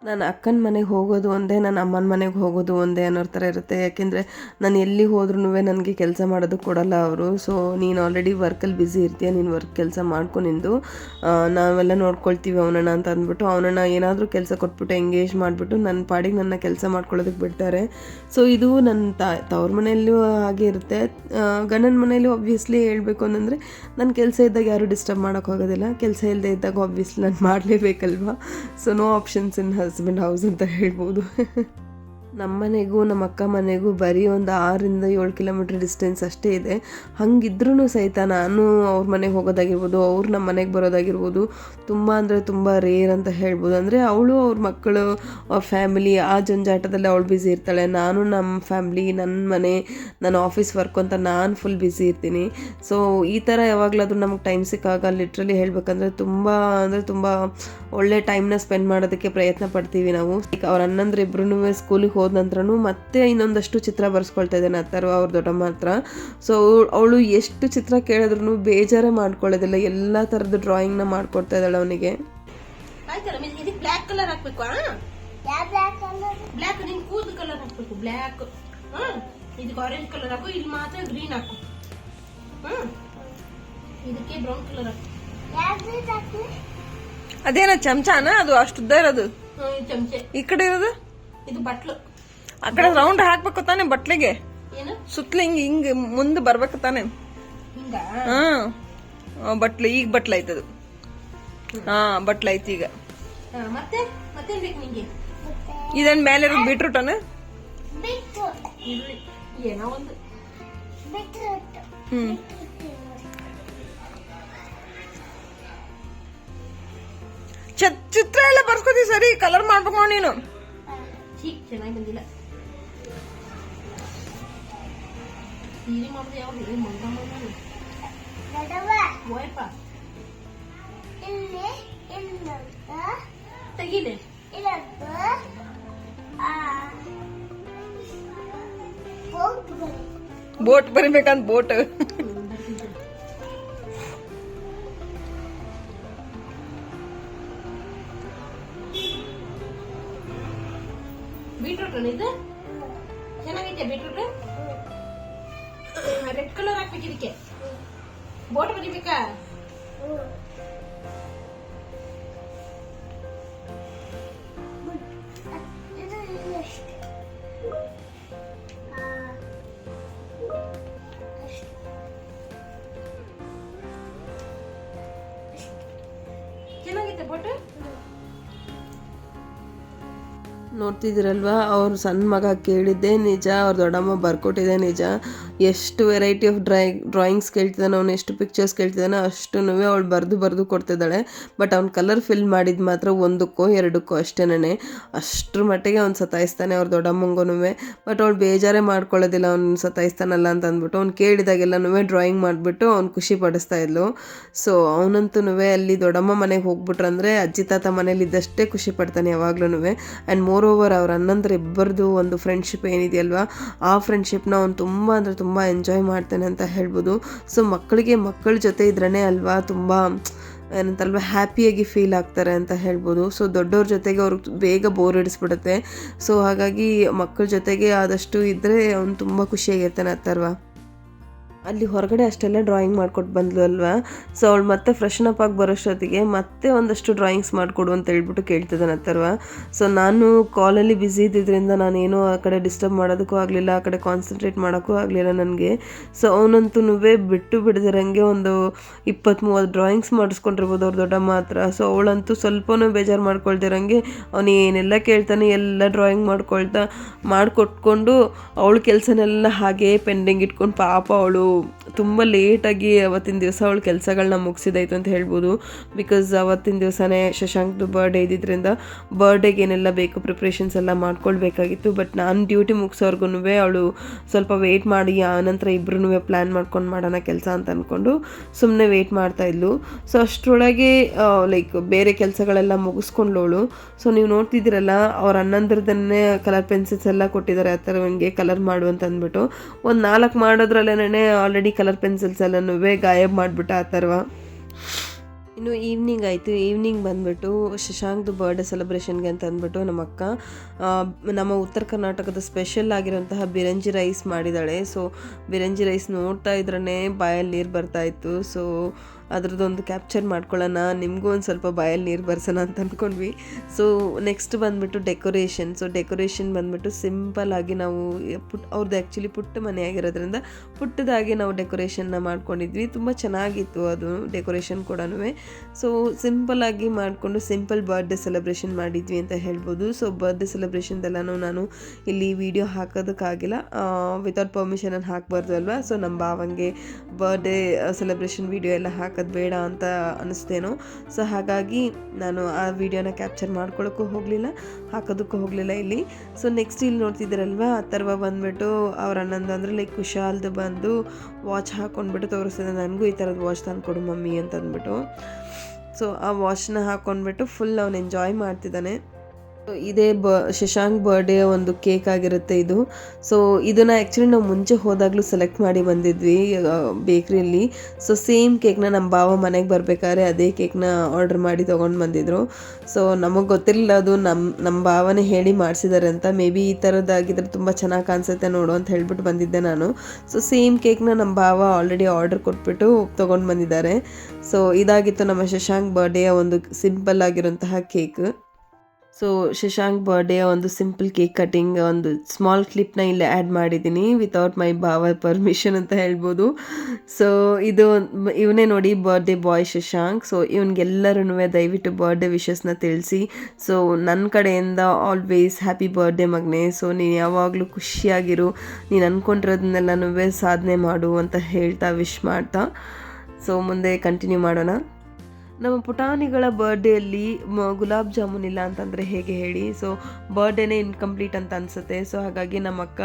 ನಾನು ಅಕ್ಕನ ಮನೆಗೆ ಹೋಗೋದು ಒಂದೇ, ನನ್ನ ಅಮ್ಮನ ಮನೆಗೆ ಹೋಗೋದು ಒಂದೇ ಅನ್ನೋ ಥರ ಇರುತ್ತೆ. ಯಾಕೆಂದರೆ ನಾನು ಎಲ್ಲಿ ಹೋದ್ರೂ ನನಗೆ ಕೆಲಸ ಮಾಡೋದು ಕೊಡಲ್ಲ ಅವರು. ಸೊ ನೀನು ಆಲ್ರೆಡಿ ವರ್ಕಲ್ಲಿ ಬ್ಯುಸಿ ಇರ್ತೀಯ, ನೀನು ವರ್ಕ್ ಕೆಲಸ ಮಾಡ್ಕೊ ನಿಂದು. ನಾವೆಲ್ಲ ನೋಡ್ಕೊಳ್ತೀವಿ ಅವನಣ್ಣ ಅಂತ ಅಂದ್ಬಿಟ್ಟು, ಅವನನ್ನ ಏನಾದರೂ ಕೆಲಸ ಕೊಟ್ಬಿಟ್ಟು ಎಂಗೇಜ್ ಮಾಡಿಬಿಟ್ಟು ನನ್ನ ಪಾಡಿಗೆ ನನ್ನ ಕೆಲಸ ಮಾಡ್ಕೊಳ್ಳೋದಕ್ಕೆ ಬಿಡ್ತಾರೆ. ಸೊ ಇದು ನನ್ನ ತವ್ರ ಮನೆಯಲ್ಲೂ ಹಾಗೆ ಇರುತ್ತೆ. ಗಂಡನ ಮನೆಯಲ್ಲೂ ಆಬ್ವಿಯಸ್ಲಿ ಹೇಳಬೇಕು ಅಂತಂದರೆ ನನ್ನ ಕೆಲಸ ಇದ್ದಾಗ ಯಾರೂ ಡಿಸ್ಟರ್ಬ್ ಮಾಡೋಕ್ಕಾಗೋದಿಲ್ಲ ಕೆಲಸ ಇಲ್ಲದೆ ಇದ್ದಾಗ ಆಬ್ವಿಯಸ್ಲಿ ನಾನು ಮಾಡಲೇಬೇಕಲ್ವಾ? So no options in husband house ಅಂತ ಹೇಳ್ಬೋದು. ನಮ್ಮ ಮನೆಗೂ ನಮ್ಮ ಅಕ್ಕ ಮನೆಗೂ ಬರೀ ಒಂದು ಆರರಿಂದ ಏಳು ಕಿಲೋಮೀಟ್ರ್ ಡಿಸ್ಟೆನ್ಸ್ ಅಷ್ಟೇ ಇದೆ. ಹಾಗಿದ್ರೂ ಸಹಿತ ನಾನು ಅವ್ರ ಮನೆಗೆ ಹೋಗೋದಾಗಿರ್ಬೋದು, ಅವ್ರು ನಮ್ಮ ಮನೆಗೆ ಬರೋದಾಗಿರ್ಬೋದು, ತುಂಬ ಅಂದರೆ ತುಂಬ ರೇರ್ ಅಂತ ಹೇಳ್ಬೋದು. ಅಂದರೆ ಅವಳು, ಅವ್ರ ಮಕ್ಕಳು, ಅವ್ರ ಫ್ಯಾಮಿಲಿ, ಆ ಜಂಜಾಟದಲ್ಲಿ ಅವಳು ಬ್ಯುಸಿ ಇರ್ತಾಳೆ. ನಾನು ನಮ್ಮ ಫ್ಯಾಮಿಲಿ ನನ್ನ ಮನೆ, ನನ್ನ ಆಫೀಸ್ ವರ್ಕ್ ಅಂತ ನಾನು ಫುಲ್ ಬ್ಯುಸಿ ಇರ್ತೀನಿ. ಸೊ ಈ ಥರ ಯಾವಾಗಲಾದರೂ ನಮಗೆ ಟೈಮ್ ಸಿಕ್ಕಾಗ ಲಿಟ್ರಲಿ ಹೇಳಬೇಕಂದ್ರೆ ತುಂಬ ಅಂದರೆ ತುಂಬ ಒಳ್ಳೆ ಟೈಮ್ನ ಸ್ಪೆಂಡ್ ಮಾಡೋದಕ್ಕೆ ಪ್ರಯತ್ನ ಪಡ್ತೀವಿ ನಾವು. ಅವ್ರ ಅಣ್ಣಂದ್ರೆ ಇಬ್ಬರೂ ಸ್ಕೂಲಿಗೆ ಹೋದ ನಂತರನೂ ಮತ್ತೆ ಇನ್ನೊಂದಷ್ಟು ಚಿತ್ರ ಬರ್ಸ್ಕೊಳ್ತಾ ಇದ್ದಾನೆ ಅಥರ್ವ ಅವ್ರ ದೊಡ್ಡಮ್ಮ ಹತ್ರ. ಸೊ ಅವಳು ಎಷ್ಟು ಚಿತ್ರ ಕೇಳಿದ್ರು ಬೇಜಾರೇ ಮಾಡ್ಕೊಳ್ಳೋದಿಲ್ಲ. ಎಲ್ಲ ಥರದ ಡ್ರಾಯಿಂಗ್ನ ಮಾಡ್ಕೊಡ್ತಾ ಇದ್ದಾಳೆ ಅವನಿಗೆ. ಬ್ಲ್ಯಾಕ್ ಕಲರ್ ಹಾಕ್ಬೇಕು ಬ್ಲ್ಯಾಕ್ ನಿನ್ ಕೂದಲು ಕಲರ್ ಹಾಕ್ಬೇಕು ಬ್ಲ್ಯಾಕ್ ಹ್ಮ್? ಇದಕ್ಕೆ ಆರೆಂಜ್ ಕಲರ್ ಹಾಕು ಇಲ್ಲಿ ಮಾತ್ರ ಗ್ರೀನ್ ಹಾಕು. ಹ್ಮ್? ಇದಕ್ಕೆ ಬ್ರೌನ್ ಕಲರ್ ಹಾಕು. ಅದೇನ ಚಮಚಾನ ಅದು? ಅಷ್ಟು ಉದ್ದ ಇರೋದು ಚಮಚೆ. ಈ ಕಡೆ ಇರೋದು? ಇದು ಬಟ್ಲು. ಆ ಕಡೆ ರೌಂಡ್ ಹಾಕ್ಬೇಕು ತಾನೆ ಬಟ್ಲಿಗೆ. ಸುತ್ತಲೂ ಹಿಂಗ ಹಿಂಗ್ ಮುಂದೆ ಬರ್ಬೇಕು ತಾನೆ. ಆ, ಬಟ್ಲು ಈಗ ಬಟ್ಲ ಐತದು ಹಾ ಬಟ್ಲ ಐತಿ ಈಗ. ಇದನ್ ಮೇಲೆ ಬೀಟ್ರೂಟ್ ಅನ್ನ ಹ್ಮ್. ಚಿತ್ರ ಎಲ್ಲ ಬರ್ಸ್ಕೊತಿ ಸರಿ ಕಲರ್ ಮಾಡ್ಬೇಕು ನೀನು. ಚೆನ್ನಾಗಿ ಬಂದಿಲ್ಲ. ಸೀರೆ ಮಾಡೋದು ಯಾವಾಗ ಹೇಳಿ ಮಂಗ ಮಂಗ ಓಯಪ್ಪ ತೆಗೀಲೆ ಬೋಟ್ ಬರಿಬೇಕಂತ ಬೋಟ್ ಬೀಟ್ರೂಟ್ ಇದು ನೋಡ್ತಿದ್ದೀರಲ್ವಾ? ಅವ್ರ ಸಣ್ಣ ಮಗ ಕೇಳಿದ್ದೆ ನಿಜ ಅವ್ರ ದೊಡ್ಡಮ್ಮ ಬರ್ಕೊಟ್ಟಿದೆ ನಿಜ. ಎಷ್ಟು ವೆರೈಟಿ ಆಫ್ ಡ್ರಾಯ್ ಡ್ರಾಯಿಂಗ್ಸ್ ಕೇಳ್ತಿದ್ದಾನೆ, ಅವ್ನು ಎಷ್ಟು ಪಿಕ್ಚರ್ಸ್ ಕೇಳ್ತಿದ್ದಾನೆ ಅಷ್ಟು ಅವಳು ಬರೆದು ಬರೆದು ಕೊಡ್ತಿದ್ದಾಳೆ. ಬಟ್ ಅವ್ನು ಕಲರ್ ಫಿಲ್ ಮಾಡಿದ ಮಾತ್ರ ಒಂದಕ್ಕೋ, ಎರಡಕ್ಕೋ ಅಷ್ಟೇನೆ ಅಷ್ಟರ ಮಟ್ಟಿಗೆ ಅವ್ನು ಸತಾಯಿಸ್ತಾನೆ ಅವ್ರ ದೊಡ್ಡಮ್ಮಂಗೂ ಬಟ್ ಅವಳು ಬೇಜಾರೇ ಮಾಡ್ಕೊಳ್ಳೋದಿಲ್ಲ, ಅವ್ನು ಸತಾಯಿಸ್ತಾನಲ್ಲ ಅಂತ ಅಂದ್ಬಿಟ್ಟು ಅವ್ನು ಕೇಳಿದಾಗೆಲ್ಲನೂ ಡ್ರಾಯಿಂಗ್ ಮಾಡಿಬಿಟ್ಟು ಅವ್ನು ಖುಷಿ ಪಡಿಸ್ತಾ ಇದ್ಲು. ಸೊ ಅವನಂತೂ ಅಲ್ಲಿ ದೊಡ್ಡಮ್ಮ ಮನೆಗೆ ಹೋಗ್ಬಿಟ್ರಂದ್ರೆ ಅಜ್ಜಿ ತಾತ ಮನೇಲಿ ಇದ್ದಷ್ಟೇ ಖುಷಿ ಪಡ್ತಾನೆ ಯಾವಾಗ್ಲೂ ಆ್ಯಂಡ್ ಮೋರ್ ಓವರ್ ಅವ್ರ ಅಣ್ಣಂದ್ರೆ ಇಬ್ಬರದು ಒಂದು ಫ್ರೆಂಡ್ಶಿಪ್ ಏನಿದೆಯಲ್ವಾ? ಆ ಫ್ರೆಂಡ್ಶಿಪ್ನ ಅವ್ನು ತುಂಬ ಅಂದರೆ ತುಂಬ ಎಂಜಾಯ್ ಮಾಡ್ತಾನೆ ಅಂತ ಹೇಳ್ಬೋದು. ಸೊ ಮಕ್ಕಳಿಗೆ ಮಕ್ಕಳ ಜೊತೆ ಇದ್ರೇ ಅಲ್ವಾ ತುಂಬ, ಏನಂತಲ್ವ ಹ್ಯಾಪಿಯಾಗಿ ಫೀಲ್ ಆಗ್ತಾರೆ ಅಂತ ಹೇಳ್ಬೋದು. ಸೊ ದೊಡ್ಡವ್ರ ಜೊತೆಗೆ ಅವ್ರಿಗೆ ಬೇಗ ಬೋರ್ ಹಿಡಿಸ್ಬಿಡುತ್ತೆ. ಸೊ ಹಾಗಾಗಿ ಮಕ್ಕಳ ಜೊತೆಗೆ ಆದಷ್ಟು ಇದ್ದರೆ ಅವ್ನು ತುಂಬ ಖುಷಿಯಾಗಿರ್ತಾನೆ ಅತ್ತಲ್ವಾ ಅಲ್ಲಿ ಹೊರಗಡೆ ಅಷ್ಟೆಲ್ಲ ಡ್ರಾಯಿಂಗ್ ಮಾಡ್ಕೊಟ್ಟು ಬಂದ್ಲು ಅಲ್ವಾ ಸೊ ಅವಳು ಮತ್ತೆ ಫ್ರೆಶನ್ ಅಪ್ ಆಗಿ ಬರೋಷ್ಟೊತ್ತಿಗೆ ಮತ್ತೆ ಒಂದಷ್ಟು ಡ್ರಾಯಿಂಗ್ಸ್ ಮಾಡಿಕೊಡು ಅಂತ ಹೇಳ್ಬಿಟ್ಟು ಕೇಳ್ತಿದ್ದಾನೆ ಅತ್ತರ್ವ ಸೊ ನಾನು ಕಾಲಲ್ಲಿ ಬ್ಯುಸಿ ಇದ್ದಿದ್ದರಿಂದ ನಾನೇನು ಆ ಕಡೆ ಡಿಸ್ಟರ್ಬ್ ಮಾಡೋದಕ್ಕೂ ಆಗಲಿಲ್ಲ, ಆ ಕಡೆ ಕಾನ್ಸಂಟ್ರೇಟ್ ಮಾಡೋಕ್ಕೂ ಆಗಲಿಲ್ಲ ನನಗೆ. ಸೊ ಅವನಂತೂ ಬಿಟ್ಟು ಬಿಡದಿರಂಗೆ ಒಂದು ಇಪ್ಪತ್ತ್ ಮೂವತ್ತು ಡ್ರಾಯಿಂಗ್ಸ್ ಮಾಡಿಸ್ಕೊಂಡಿರ್ಬೋದು ಅವ್ರ ದೊಡ್ಡಮ್ಮ ಮಾತ್ರ ಸೊ ಅವಳಂತೂ ಸ್ವಲ್ಪನೂ ಬೇಜಾರು ಮಾಡ್ಕೊಳ್ದಿರಂಗೆ ಅವನು ಏನೆಲ್ಲ ಕೇಳ್ತಾನೆ ಎಲ್ಲ ಡ್ರಾಯಿಂಗ್ ಮಾಡ್ಕೊಳ್ತಾ, ಮಾಡಿಕೊಟ್ಕೊಂಡು ಅವಳ ಕೆಲಸನೆಲ್ಲ ಹಾಗೇ ಪೆಂಡಿಂಗ್ ಇಟ್ಕೊಂಡು ಪಾಪ ಅವಳು ತುಂಬ ಲೇಟಾಗಿ ಅವತ್ತಿನ ದಿವಸ ಅವಳು ಕೆಲಸಗಳನ್ನ ಮುಗಿಸಿದಾಯ್ತು ಅಂತ ಹೇಳ್ಬೋದು. ಬಿಕಾಸ್ ಅವತ್ತಿನ ದಿವಸನೇ ಶಶಾಂಕ್ದು ಬರ್ಡೇ ಇದ್ದಿದ್ದರಿಂದ ಬರ್ಡೇಗೆ ಏನೆಲ್ಲ ಬೇಕು ಪ್ರಿಪ್ರೇಷನ್ಸ್ ಎಲ್ಲ ಮಾಡ್ಕೊಳ್ಬೇಕಾಗಿತ್ತು. ಬಟ್ ನಾನು ಡ್ಯೂಟಿ ಮುಗಿಸೋರ್ಗು ಅವಳು ಸ್ವಲ್ಪ ವೆಯ್ಟ್ ಮಾಡಿ ಆನಂತರ ಇಬ್ಬರೂ ಪ್ಲ್ಯಾನ್ ಮಾಡ್ಕೊಂಡು ಮಾಡೋಣ ಕೆಲಸ ಅಂತ ಅಂದ್ಕೊಂಡು ಸುಮ್ಮನೆ ವೆಯ್ಟ್ ಮಾಡ್ತಾ ಇದ್ಲು. ಸೊ ಅಷ್ಟರೊಳಗೆ ಲೈಕ್ ಬೇರೆ ಕೆಲಸಗಳೆಲ್ಲ ಮುಗಿಸ್ಕೊಂಡವಳು ಸೊ ನೀವು ನೋಡ್ತಿದ್ದೀರಲ್ಲ, ಅವ್ರ ಹನ್ನೊಂದರದನ್ನೇ ಕಲರ್ ಪೆನ್ಸಿಲ್ಸ್ ಎಲ್ಲ ಕೊಟ್ಟಿದ್ದಾರೆ, ಆ ಥರ ನನಗೆ ಕಲರ್ ಮಾಡು ಅಂತ ಅಂದ್ಬಿಟ್ಟು. ಒಂದು ನಾಲ್ಕು ಮಾಡೋದ್ರಲ್ಲೇನೆ ಆಲ್ರೆಡಿ ಕಲರ್ ಪೆನ್ಸಿಲ್ಸ್ ಎಲ್ಲನೂ ಗಾಯಬ್ ಮಾಡಿಬಿಟ್ಟ ಆ ಥರವ? ಇನ್ನು ಈವ್ನಿಂಗ್ ಆಯಿತು. ಈವ್ನಿಂಗ್ ಬಂದ್ಬಿಟ್ಟು ಶಶಾಂಕ್ದು ಬರ್ಡೇ ಸೆಲೆಬ್ರೇಷನ್ಗೆ ಅಂತ ಅಂದ್ಬಿಟ್ಟು ನಮ್ಮ ಅಕ್ಕ ನಮ್ಮ ಉತ್ತರ ಕರ್ನಾಟಕದ ಸ್ಪೆಷಲ್ ಆಗಿರೋಂತಹ ಬಿರಂಜಿ ರೈಸ್ ಮಾಡಿದ್ದಾಳೆ. ಸೊ ಬಿರಂಜಿ ರೈಸ್ ನೋಡ್ತಾ ಇದ್ರೇ ಬಾಯಲ್ಲಿ ನೀರು ಬರ್ತಾ ಇತ್ತು. ಸೊ ಅದ್ರದ್ದೊಂದು ಕ್ಯಾಪ್ಚರ್ ಮಾಡ್ಕೊಳ್ಳೋಣ, ನಿಮಗೂ ಒಂದು ಸ್ವಲ್ಪ ಬಾಯಲ್ಲಿ ನೀರು ಬರ್ಸೋಣ ಅಂತ ಅಂದ್ಕೊಂಡ್ವಿ ಸೊ ನೆಕ್ಸ್ಟ್ ಬಂದುಬಿಟ್ಟು ಡೆಕೋರೇಷನ್ ಸೊ ಡೆಕೋರೇಷನ್ ಬಂದ್ಬಿಟ್ಟು ಸಿಂಪಲ್ ಆಗಿ ನಾವು, ಪುಟ್ ಅವ್ರದ್ದು ಆ್ಯಕ್ಚುಲಿ ಪುಟ್ಟ ಮನೆ ಆಗಿರೋದ್ರಿಂದ ಪುಟ್ಟದಾಗಿ ನಾವು ಡೆಕೋರೇಷನ್ನ ಮಾಡ್ಕೊಂಡಿದ್ವಿ. ತುಂಬ ಚೆನ್ನಾಗಿತ್ತು ಅದು ಡೆಕೋರೇಷನ್ ಕೂಡ ಸೊ ಸಿಂಪಲ್ ಆಗಿ ಮಾಡಿಕೊಂಡು ಸಿಂಪಲ್ ಬರ್ಡೇ ಸೆಲೆಬ್ರೇಷನ್ ಮಾಡಿದ್ವಿ ಅಂತ ಹೇಳ್ಬೋದು. ಸೊ ಬರ್ಡೇ ಸೆಲೆಬ್ರೇಷನ್ದೆಲ್ಲನೂ ನಾನು ಇಲ್ಲಿ ವಿಡಿಯೋ ಹಾಕೋದಕ್ಕಾಗಿಲ್ಲ. ವಿತೌಟ್ ಪರ್ಮಿಷನನ್ನು ಹಾಕಬಾರ್ದು ಅಲ್ವಾ? ಸೊ ನಮ್ಮ ಭಾವಂಗೆ ಬರ್ಡೇ ಸೆಲೆಬ್ರೇಷನ್ ವಿಡಿಯೋ ಎಲ್ಲ ಹಾಕೋದು ಬೇಡ ಅಂತ ಅನ್ನಿಸ್ತೇನೋ ಸೊ ಹಾಗಾಗಿ ನಾನು ಆ ವಿಡಿಯೋನ ಕ್ಯಾಪ್ಚರ್ ಮಾಡ್ಕೊಳ್ಳೋಕ್ಕೂ ಹೋಗಲಿಲ್ಲ, ಹಾಕೋದಕ್ಕೂ ಹೋಗಲಿಲ್ಲ ಇಲ್ಲಿ. ಸೊ ನೆಕ್ಸ್ಟ್ ಇಲ್ಲಿ ನೋಡ್ತಿದ್ದೀರಲ್ವಾ ಅಥರ್ವ ಬಂದ್ಬಿಟ್ಟು ಅವ್ರ ಅಣ್ಣಂದು ಅಂದರೆ ಲೈಕ್ ಕುಶಾಲ್ದು ಬಂದು ವಾಚ್ ಹಾಕ್ಕೊಂಡ್ಬಿಟ್ಟು ತೋರಿಸ್ತಿದ್ದೆ ನನಗೂ ಈ ಥರದ ವಾಚ್ ತಂದು ಕೊಡು ಮಮ್ಮಿ ಅಂತ ಅಂದ್ಬಿಟ್ಟು ಸೊ ಆ ವಾಚ್ನ ಹಾಕ್ಕೊಂಡ್ಬಿಟ್ಟು ಫುಲ್ ಅವ್ನು ಎಂಜಾಯ್ ಮಾಡ್ತಿದ್ದಾನೆ. ಇದೇ ಬ, ಶಶಾಂಕ್ ಬರ್ಡೇ ಒಂದು ಕೇಕ್ ಆಗಿರುತ್ತೆ ಇದು. ಸೊ ಇದನ್ನು ಆ್ಯಕ್ಚುಲಿ ನಾವು ಮುಂಚೆ ಹೋದಾಗಲೂ ಸೆಲೆಕ್ಟ್ ಮಾಡಿ ಬಂದಿದ್ವಿ ಬೇಕ್ರಿಯಲ್ಲಿ ಸೊ ಸೇಮ್ ಕೇಕ್ನ ನಮ್ಮ ಭಾವ ಮನೆಗೆ ಬರಬೇಕಾದ್ರೆ ಅದೇ ಕೇಕ್ನ ಆರ್ಡರ್ ಮಾಡಿ ತೊಗೊಂಡು ಬಂದಿದ್ರು. ಸೊ ನಮಗೆ ಗೊತ್ತಿರಲಿಲ್ಲ ಅದು ನಮ್ಮ ನಮ್ಮ ಭಾವನೆ ಹೇಳಿ ಮಾಡಿಸಿದ್ದಾರೆ ಅಂತ. ಮೇ ಬಿ ಈ ಥರದ್ದಾಗಿದ್ರೆ ತುಂಬ ಚೆನ್ನಾಗಿ ಕಾಣಿಸುತ್ತೆ ನೋಡು ಅಂತ ಹೇಳ್ಬಿಟ್ಟು ಬಂದಿದ್ದೆ ನಾನು. ಸೊ ಸೇಮ್ ಕೇಕ್ನ ನಮ್ಮ ಭಾವ ಆಲ್ರೆಡಿ ಆರ್ಡರ್ ಕೊಟ್ಬಿಟ್ಟು ತೊಗೊಂಡು ಬಂದಿದ್ದಾರೆ. ಸೊ ಇದಾಗಿತ್ತು ನಮ್ಮ ಶಶಾಂಕ್ ಬರ್ಡೇಯ ಒಂದು ಸಿಂಪಲ್ ಆಗಿರುವಂತಹ ಕೇಕ್ ಸೊ ಶಶಾಂಕ್ ಬರ್ಡೇ ಒಂದು ಸಿಂಪಲ್ ಕೇಕ್ ಕಟಿಂಗ್ ಒಂದು ಸ್ಮಾಲ್ ಕ್ಲಿಪ್ನ ಇಲ್ಲಿ ಆ್ಯಡ್ ಮಾಡಿದ್ದೀನಿ ವಿತೌಟ್ ಮೈ ಭಾವ ಪರ್ಮಿಷನ್ ಅಂತ ಹೇಳ್ಬೋದು. ಸೊ ಇದು ಇವನೇ ನೋಡಿ ಬರ್ಡೇ ಬಾಯ್ ಶಶಾಂಕ್ ಸೊ ಇವನಿಗೆಲ್ಲರೂ ದಯವಿಟ್ಟು ಬರ್ಡೇ ವಿಶಸ್ನ ತಿಳಿಸಿ. ಸೊ ನನ್ನ ಕಡೆಯಿಂದ ಆಲ್ವೇಸ್ ಹ್ಯಾಪಿ ಬರ್ಡೇ ಮಗನೇ. ಸೊ ನೀನು ಯಾವಾಗಲೂ ಖುಷಿಯಾಗಿರು. ನೀನು ಅಂದ್ಕೊಂಡಿರೋದನ್ನೆಲ್ಲನೂ ಸಾಧನೆ ಮಾಡು ಅಂತ ಹೇಳ್ತಾ ವಿಶ್ ಮಾಡ್ತಾ. ಸೊ ಮುಂದೆ ಕಂಟಿನ್ಯೂ ಮಾಡೋಣ. ನಮ್ಮ ಪುಟಾಣಿಗಳ ಬರ್ಡೇಯಲ್ಲಿ ಗುಲಾಬ್ ಜಾಮೂನ್ ಇಲ್ಲ ಅಂತಂದರೆ ಹೇಗೆ ಹೇಳಿ? ಸೊ ಬರ್ಡೇನೇ ಇನ್ಕಂಪ್ಲೀಟ್ ಅಂತ ಅನಿಸುತ್ತೆ. ಸೊ ಹಾಗಾಗಿ ನಮ್ಮ ಅಕ್ಕ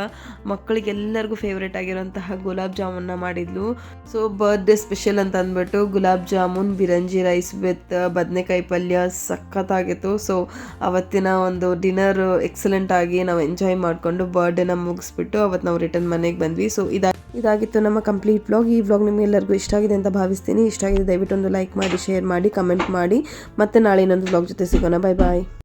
ಮಕ್ಕಳಿಗೆಲ್ಲರಿಗೂ ಫೇವ್ರೇಟ್ ಆಗಿರುವಂತಹ ಗುಲಾಬ್ ಜಾಮೂನ್ನ ಮಾಡಿದ್ಲು. ಸೊ ಬರ್ಡೇ ಸ್ಪೆಷಲ್ ಅಂತ ಅಂದ್ಬಿಟ್ಟು ಗುಲಾಬ್ ಜಾಮೂನ್, ಬಿರಂಜಿ ರೈಸ್ ವಿತ್ ಬದನೆಕಾಯಿ ಪಲ್ಯ ಸಖತ್ತಾಗಿತ್ತು. ಸೊ ಅವತ್ತಿನ ಒಂದು ಡಿನ್ನರ್ ಎಕ್ಸಲೆಂಟ್ ಆಗಿ ನಾವು ಎಂಜಾಯ್ ಮಾಡಿಕೊಂಡು ಬರ್ಡೇನ ಮುಗಿಸ್ಬಿಟ್ಟು ಅವತ್ತು ನಾವು ರಿಟರ್ನ್ ಮನೆಗೆ ಬಂದ್ವಿ. ಸೊ ಇದ, ಇದಾಗಿತ್ತು ನಮ್ಮ ಕಂಪ್ಲೀಟ್ ವ್ಲಾಗ್ ಈ ವ್ಲಾಗ್ ನಿಮಗೆಲ್ಲರಿಗೂ ಇಷ್ಟ ಆಗಿದೆ ಅಂತ ಭಾವಿಸ್ತೀನಿ. ಇಷ್ಟ ಆಗಿದೆ ದಯವಿಟ್ಟು ಒಂದು ಲೈಕ್ ಮಾಡಿ ಶೇರ್ ಮಾಡಿ. ಕಮೆಂಟ್ ಮಾಡಿ. ಮತ್ತೆ ನಾಳೆ ಇನ್ನೊಂದು ಬ್ಲಾಗ್ ಜೊತೆ ಸಿಗೋಣ. ಬಾಯ್ ಬಾಯ್